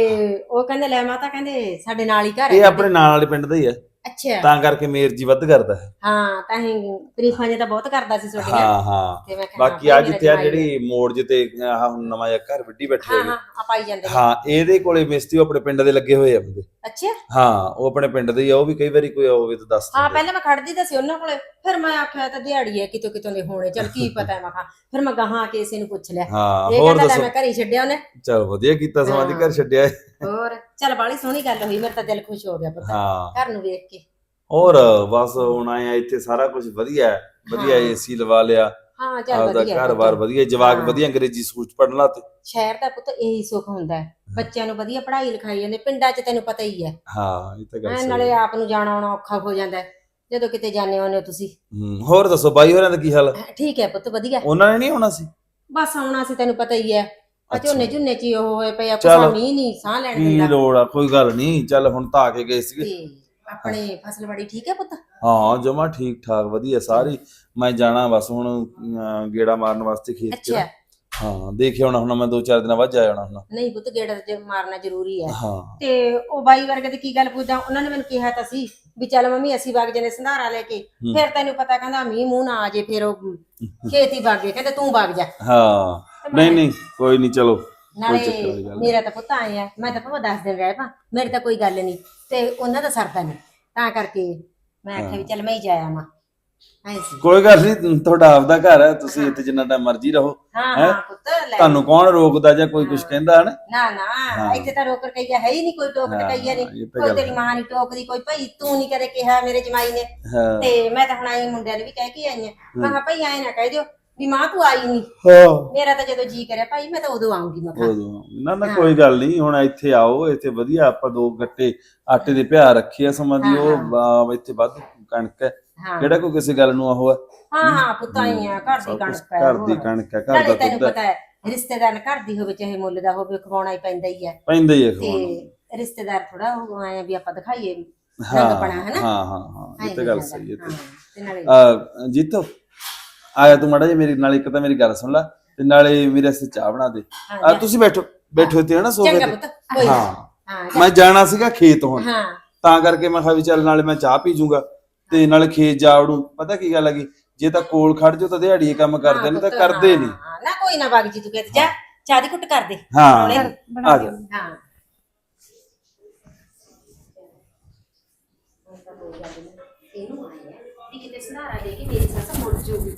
ਉਹ ਕਹਿੰਦੇ ਲੈ ਮਾਤਾ ਕਹਿੰਦੇ ਸਾਡੇ ਨਾਲ ਹੀ ਘਰ ਇਹ ਹੈ ਆਪਣੇ ਨਾਲ ਵਾਲੇ ਪਿੰਡ ਦਾ ਹੀ ਹੈ। ਅੱਛਾ। ਤਾਂ ਕਰਕੇ ਮੇਰ ਜੀ ਵੱਧ ਕਰਦਾ ਹੈ। ਹਾਂ ਤਾਂ ਹੀ ਤਰੀਫਾਂ ਜੇ ਤਾਂ ਬਹੁਤ ਕਰਦਾ ਸੀ ਤੁਹਾਡੀਆਂ। ਹਾਂ ਹਾਂ। ਤੇ ਮੈਂ ਕਿਹਾ ਬਾਕੀ ਹਾਂ ਆ ਜਿੱਥੇ ਆ ਜਿਹੜੀ ਮੋੜ ਜਿੱਤੇ ਆਹ ਹੁਣ ਨਵਾਂ ਜਿਹਾ ਘਰ ਵੱਡੀ ਬੈਠੇ ਹਾਂ ਹੋਏ ਹਾਂ ਆ ਪਾਈ ਜਾਂਦੇ ਨੇ। ਹਾਂ ਇਹਦੇ ਕੋਲੇ ਮਿਸਤਰੀ ਉਹ ਆਪਣੇ ਪਿੰਡ ਦੇ ਲੱਗੇ ਹੋਏ ਆ ਬੰਦੇ। ਅੱਛਾ। ਹਾਂ ਉਹ ਆਪਣੇ ਪਿੰਡ ਦੇ ਹੀ ਆ ਉਹ ਵੀ ਕਈ ਵਾਰੀ ਕੋਈ ਹੋਵੇ ਤਾਂ ਦੱਸ ਹਾਂ ਦਿੰਦੇ। ਪਹਿਲਾਂ ਮੈਂ ਖੜਦੀ ਤਾਂ ਸੀ ਉਹਨਾਂ ਕੋਲੇ। ਫਿਰ ਮੈਂ ਆਖਿਆ ਤਾਂ ਦਿਹਾੜੀ ਹੈ ਕਿਤੋਂ ਕਿਤੋਂ ਦੇ ਹੋਣੇ। ਚਲ ਕੀ ਪਤਾ ਮੈਂ ਕਿਹਾ ਫਿਰ ਮੈਂ ਗਾਹਾਂ ਕਿਸੇ ਨੂੰ ਪੁੱਛ ਲਿਆ। ਹਾਂ ਇਹ ਹੋਰ ਕਹਿੰਦਾ ਲੈ ਦੱਸੋ। ਮੈਂ ਘਰੇ ਛੱਡਿਆ ਉਹਨੇ। ਚਲ ਵਧੀਆ ਕੀਤਾ ਸਮਾਧੀ ਹਾਂ। ਘਰ ਛੱਡਿਆ ਏ। ਹੋਰ? ਚਲ ਬਾਲੀ ਸੋਹਣੀ ਗੱਲ ਹੋਈ ਮੇਰਾ ਤਾਂ ਦਿਲ ਖੁਸ਼ ਹੋ ਗਿਆ ਪੁੱਤ। ਹਾਂ। ਘਰ ਨੂੰ ਵੇਖ ਕੇ। ਹੋਰ ਬਸ ਹੁਣ ਆਏ ਆ ਇੱਥੇ ਸਾਰਾ ਕੁਝ ਵਧੀਆ ਹੈ। ਵਧੀਆ। ਏਸੀ ਲਵਾ ਲਿਆ। ਹਾਂ ਚੱਲ ਆਪਦਾ ਵਧੀਆ ਘਰ-ਬਾਰ। ਵਧੀਆ ਜਵਾਕ। ਵਧੀਆ ਅੰਗਰੇਜ਼ੀ ਸਕੂਲ ਚ ਪੜਨ ਲਾਤੇ ਸ਼ਹਿਰ ਦਾ ਪੁੱਤ ਇਹੀ ਸੁੱਖ ਹੁੰਦਾ ਹੈ। ਬੱਚਿਆਂ ਨੂੰ ਵਧੀਆ ਪੜ੍ਹਾਈ ਲਿਖਾਈ ਜਾਂਦੇ ਪਿੰਡਾਂ 'ਚ ਤੈਨੂੰ ਪਤਾ ਹੀ ਹੈ। ਹਾਂ ਇਹ ਤਾਂ ਗੱਲ ਐਂ ਸਹੀ ਨਾਲੇ। ਆਪ ਨੂੰ ਜਾਣਾ ਆਉਣਾ ਔਖਾ ਹੋ ਜਾਂਦਾ ਹੈ। ਜਦੋਂ ਕਿਤੇ ਜਾਂਦੇ ਆਉਂਦੇ ਹੋ ਤੁਸੀਂ। ਹੂੰ, ਹੋਰ ਦੱਸੋ ਬਾਈ ਹੋਰਾਂ ਦਾ ਕੀ ਹਾਲ ਹੈ? ਠੀਕ ਹੈ ਪੁੱਤ ਵਧੀਆ। ਉਹਨਾਂ ਨੇ ਨਹੀਂ ਆਉਣਾ ਸੀ? ਬਸ ਆਉਣਾ ਸੀ ਤੈਨੂੰ ਪਤਾ ਹੀ ਹੈ। ਆ। ਝੋਨੇ ਝੁੰਨੇ 'ਚ ਹੀ ਉਹ ਹੋਏ ਪਏ ਆ ਚੱਲ। ਕੁਛ ਮੀਂਹ ਨਹੀਂ ਸਾਹ ਲੈਣ ਕੀ ਦਿੰਦਾ। ਲੋੜ ਆ ਕੋਈ ਗੱਲ ਨਹੀਂ। ਚੱਲ ਹੁਣ ਤਾਂ ਆ ਕੇ ਗਏ ਸੀਗੇ। ਤੇ ਆਪਣੇ ਫਸਲ ਬੜੀ ਠੀਕ ਹੈ ਪੁੱਤ? ਹਾਂ ਜਮਾ ਠੀਕ ਠਾਕ ਵਧੀਆ ਸਾਰੀ। ਮੈਂ ਜਾਣਾ ਬਸ ਹੁਣ ਅਮ, ਗੇੜਾ ਮਾਰਨ ਵਾਸਤੇ ਖੇਤ ਚ। ਅੱਛਾ। ਹਾਂ ਦੇਖਿਆ ਹੋਣਾ ਹੁਣ ਮੈਂ ਦੋ ਚਾਰ ਦਿਨਾਂ ਬਾਅਦ ਜਾ ਆਉਣਾ ਹੁਣ। ਨਹੀਂ ਪੁੱਤ ਗੇੜਾ ਮਾਰਨਾ ਜ਼ਰੂਰੀ ਹੈ। ਹਾਂ। ਤੇ ਉਹ ਬਾਈ ਵਰਗੇ ਤੇ ਕੀ ਗੱਲ ਪੁੱਛਦਾ? ਉਹਨਾਂ ਨੇ ਮੈਨੂੰ ਕਿਹਾ ਤਾਂ ਸੀ ਵੀ ਚੱਲ ਮੰਮੀ ਅਸੀਂ ਵਗ ਜਨੇ ਸੰਧਾਰਾ ਲੈ ਕੇ। ਹੂੰ। ਫਿਰ ਤੈਨੂੰ ਪਤਾ ਕਹਿੰਦਾ ਮੀਂਹ ਮੂੰਹ ਨਾ ਆ ਜੇ ਫਿਰ ਉਹ ਖੇਤੀ ਵਗ ਗਏ ਕਹਿੰਦੇ ਤੂੰ ਵਗ ਜਾ। ਹਾਂ। ਨਹੀਂ ਨਹੀਂ ਕੋਈ ਨਹੀਂ ਚਲੋ ਨਾਲੇ ਚੱਕਰ ਵਾਲੀ ਗੱਲ ਨਹੀਂ। ਮੇਰਾ ਤਾਂ ਪੁੱਤ ਆਏ ਆ ਮੈਂ ਤਾਂ ਭਾਵੇਂ 10 ਦਿਨ ਰਹਿ ਪਾ ਮੇਰੀ ਤਾਂ ਕੋਈ ਗੱਲ ਨਹੀਂ ਤੇ ਉਹਨਾਂ ਦਾ ਸਰਦਾ ਨਹੀਂ ਤਾਂ ਕਰਕੇ ਮੈਂ ਆਖਿਆ ਵੀ ਚੱਲ ਮੈਂ ਹੀ ਜਾਇਆ ਮਾਂ ਐ ਸੀ। ਕੋਈ ਗੱਲ ਨਹੀਂ ਤੁਹਾਡਾ ਆਪਦਾ ਘਰ ਹੈ ਤੁਸੀਂ ਇੱਥੇ ਜਿੰਨਾ ਟਾਈਮ ਮਰਜ਼ੀ ਰਹੋ ਹਾਂ ਹੈਂ? ਹਾਂ ਪੁੱਤ ਲੈ ਤੁਹਾਨੂੰ ਕੌਣ ਰੋਕਦਾ ਜਾਂ ਕੋਈ ਕੁਝ। ਕਹਿੰਦਾ ਹਨ? ਨਾ ਨਾ ਹਾਂ। ਇੱਥੇ ਤਾਂ ਰੋਕ ਰਕਈਆ ਹੈ ਹੀ ਨਹੀਂ ਕੋਈ ਟੋਕ ਟਕਈਆ ਨਹੀਂ ਇਹ ਤਾਂ ਕੋਈ ਗੱਲ ਤੇਰੀ। ਮਾਂ ਨਹੀਂ ਟੋਕਦੀ ਕੋਈ ਭਾਈ ਤੂੰ ਨਹੀਂ ਕਦੇ ਕਿਹਾ ਮੇਰੇ ਜਮਾਈ ਨੇ। ਹਾਂ। ਤੇ ਮੈਂ ਤਾਂ ਹੁਣ ਆਈ ਮੁੰਡਿਆਂ ਨੂੰ ਵੀ ਕਹਿ ਕੇ ਆਈ ਆ। ਮੈਂ ਕਿਹਾ ਭਾਈ ਐ ਨਾ ਕਹਿ ਦਿਓ ਵੀ ਮਾਂ ਤੂੰ ਆਈ ਨਹੀਂ ਹਾਂ। ਮੇਰਾ ਤਾਂ ਜਦੋਂ ਜੀ ਕਰਿਆ ਭਾਈ ਮੈਂ ਤਾਂ ਉਦੋਂ ਆਉਂਗੀ ਮੈਂ ਕਿਹਾ ਉਦੋਂ ਨਾ ਨਾ। ਕੋਈ ਗੱਲ ਨਹੀਂ ਹੁਣ ਇੱਥੇ ਆਓ ਇੱਥੇ ਵਧੀਆ ਆਪਾਂ ਦੋ ਗੱਟੇ ਆਟੇ ਦੇ ਪਿਆ ਰੱਖੇ ਆ ਸਮਾਂ ਦੀ ਉਹ ਆ, ਇੱਥੇ ਵੱਧ ਕਣਕ ਹੈ। ਹਾਂ। ਕਿਹੜਾ ਕੋਈ ਕਿਸੇ ਗੱਲ ਨੂੰ ਉਹ ਹੈ? ਹਾਂ ਹਾਂ। ਪੁੱਤਾਂ ਹੀ ਆ ਘਰ ਦੀ ਸਭ ਕੁਛ ਕਣਕ ਹੈ ਘਰ ਦੀ ਹੋਰ। ਕਣਕ ਹੈ ਘਰ ਨਾਲੇ ਦਾ ਤੈਨੂੰ ਦੁੱਧ ਹੈ। ਪਤਾ ਹੈ ਰਿਸ਼ਤੇਦਾਰ ਘਰ ਦੀ ਹੋਵੇ ਚਾਹੇ ਮੁੱਲ ਦਾ ਹੋਵੇ ਖਵਾਉਣਾ ਹੀ ਪੈਂਦਾ ਹੀ ਹੈ। ਪੈਂਦਾ ਹੀ ਹੈ ਤੇ ਖਵਾਉਣਾ। ਰਿਸ਼ਤੇਦਾਰ ਥੋੜਾ ਉਹ ਆਏ ਆ ਵੀ ਆਪਾਂ ਦਿਖਾਈਏ ਹਾਂ ਰੰਗਪਣਾ ਹੈ ਨਾ? ਹਾਂ ਹਾਂ ਹਾਂ ਇਹ ਤਾਂ ਗੱਲ ਸਹੀ ਹੈ ਹਾਂ, ਤੇ ਨਾਲੇ ਆ ਜੀਤੋ ਆਇਆ ਤੂੰ ਮਾੜਾ ਜਿਹਾ ਮੇਰੀ ਨਾਲ ਇੱਕ ਤਾਂ ਮੇਰੀ ਗੱਲ ਸੁਣ ਲੈ ਤੇ ਨਾਲੇ ਮੇਰੇ ਵਾਸਤੇ ਚਾਹ ਬਣਾ ਦੇ। ਆ ਤੁਸੀਂ ਬੈਠੋ ਬੈਠੋ ਇੱਥੇ ਹਨਾ ਸੋਫੇ ਚੰਗਾ ਤੇ। ਪੁੱਤ ਕੋਈ ਨਾ। ਹਾਂ। ਹਾਂ ਮੈਂ ਜਾਣਾ ਸੀਗਾ ਖੇਤ ਹੁਣ। ਹਾਂ। ਤਾਂ ਕਰਕੇ ਮੈਂ ਕਿਹਾ ਵੀ ਚੱਲ ਨਾਲੇ ਮੈਂ ਚਾਹ ਪੀ ਜੂੰਗਾ ਤੇ ਨਾਲੇ ਖੇਤ ਜਾ ਵੜੂ। ਪਤਾ ਕੀ ਗੱਲ ਹੈਗੀ ਜੇ ਤਾਂ ਕੋਲ ਖੜ ਜਾਓ ਤਾਂ ਦਿਹਾੜੀਏ ਕੰਮ ਕਰਦੇ ਨੇ ਤਾਂ ਕਰਦੇ ਨਹੀਂ ਹਾਂ, ਨਾ ਕੋਈ ਨਾ ਬਾਗ ਜੀ ਤੂੰ ਕਹਿੰਦੇ ਜਾ। ਚਾਹ ਦੀ ਕੁੱਟ ਕਰ ਦੇ। ਹਾਂ। ਬਣਾ ਆ ਦਿਓ। ਜਾ ਹਾਂ। ਇਹਨੂੰ ਆਇਆ। ਵੀ ਕਿਤੇ ਸਹਾਰਾ ਦੇ ਕੇ ਮੇਰੀ ਸੱਸ ਮੁੜ ਜੂਗੀ।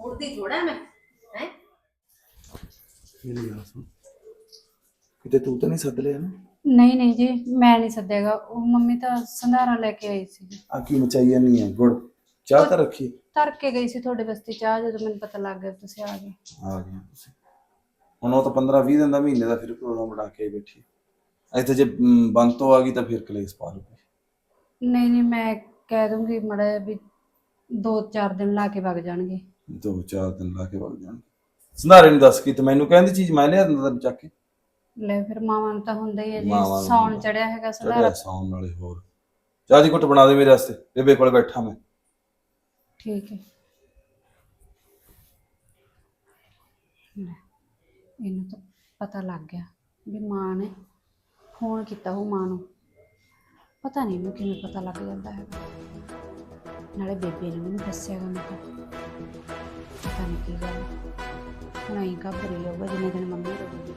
ਮੁੜਦੀ ਥੋੜਾ ਮੈਂ ਹੈ? ਮੇਰੀ ਗੱਲ ਸੁਣ। ਕਿਤੇ ਤੂੰ ਤਾਂ ਨਹੀਂ ਸੱਦ ਲਿਆ ਨਾ? ਨਹੀਂ ਨਹੀਂ ਜੀ ਮੈਂ ਨਹੀਂ ਸੱਦੇਗਾ। ਉਹ ਮੰਮੀ ਤਾਂ ਸੰਧਾਰਾ ਲੈ ਕੇ ਆਈ ਸੀ। ਆ ਕੀ ਮਚਾਈਆ ਨਹੀਂ ਹੈ ਗੁੜ ਚਾਹ ਤਾਂ ਰੱਖੀ। ਧਰ ਕੇ ਗਈ ਸੀ ਤੁਹਾਡੇ ਵਾਸਤੇ ਚਾਹ ਜਦੋਂ ਮੈਨੂੰ ਪਤਾ ਲੱਗ ਗਿਆ ਤੁਸੀਂ ਆ ਗਏ। ਆ ਗਿਆ ਤੁਸੀਂ। ਹੁਣ ਉਹ ਤਾਂ 15 20 ਦਿਨ ਦਾ ਮਹੀਨੇ ਦਾ ਫਿਰ ਪ੍ਰੋਗਰਾਮ ਬਣਾ ਕੇ ਬੈਠੀ। ਇੱਥੇ ਜੇ ਮ, ਬੰਦ ਤੋਂ ਆ ਗਈ ਤਾਂ ਫਿਰ ਕਲੇਸ਼ ਪਾ ਲੂਗੀ ਨਹੀਂ ਨਹੀਂ ਮੈਂ ਕਹਿ ਦੂੰਗੀ ਮੜਾ ਵੀ ਦੋ ਚਾਰ ਦਿਨ ਲਾ ਕੇ ਵਗ ਜਾਣਗੇ। ਦੋ ਚਾਰ ਦਿਨ ਲਾ ਕੇ ਵਗ ਜਾਣ ਸੰਧਾਰੇ ਨੂੰ ਦੱਸ ਕੀ ਤੇ ਮੈਨੂੰ ਕਹਿੰਦੀ ਚੀਜ਼ ਮੈਂ ਲਿਆ ਦਿੰਦਾ ਤੈਨੂੰ ਚੱਕ ਕੇ? ਲੈ ਫਿਰ ਮਾਵਾਂ ਨੂੰ ਤਾਂ ਹੁੰਦਾ ਹੀ ਹੈ ਜੀ ਮਾਵਾਂ ਨੂੰ ਸੌਣ ਹੁੰਦਾ। ਚੜਿਆ ਹੈਗਾ ਚੜਿਆ ਸੰਧਾਰਾ ਸੌਣ ਨਾਲੇ ਹੋਰ। ਚਾਹ ਦੀ ਘੁੱਟ ਬਣਾ ਦੇ ਮੇਰੇ ਵਾਸਤੇ ਬੇਬੇ ਕੋਲ ਬੈਠਾ ਮੈਂ। ਠੀਕ ਹੈ। ਲੈ, ਇਹਨੂੰ ਤਾਂ ਪਤਾ ਲੱਗ ਗਿਆ ਵੀ ਮਾਂ ਨੇ ਫੋਨ ਕੀਤਾ ਉਹ ਮਾਂ ਨੂੰ। ਪਤਾ ਨਹੀਂ ਇਹਨੂੰ ਕਿਵੇਂ ਪਤਾ ਲੱਗ ਜਾਂਦਾ ਹੈਗਾ। ਨਾਲੇ ਬੇਬੇ ਨੇ ਮੈਨੂੰ ਦੱਸਿਆਗਾ ਮੈਂ ਤਾਂ। ਪਤਾ ਨਹੀਂ ਕੀ ਗੱਲ। ਹੁਣ ਆਈ ਘਬਰੀ ਹੋਊਗਾ ਜਿੰਨੇ ਦਿਨ ਮੰਮੀ ਰਹੂਗੀ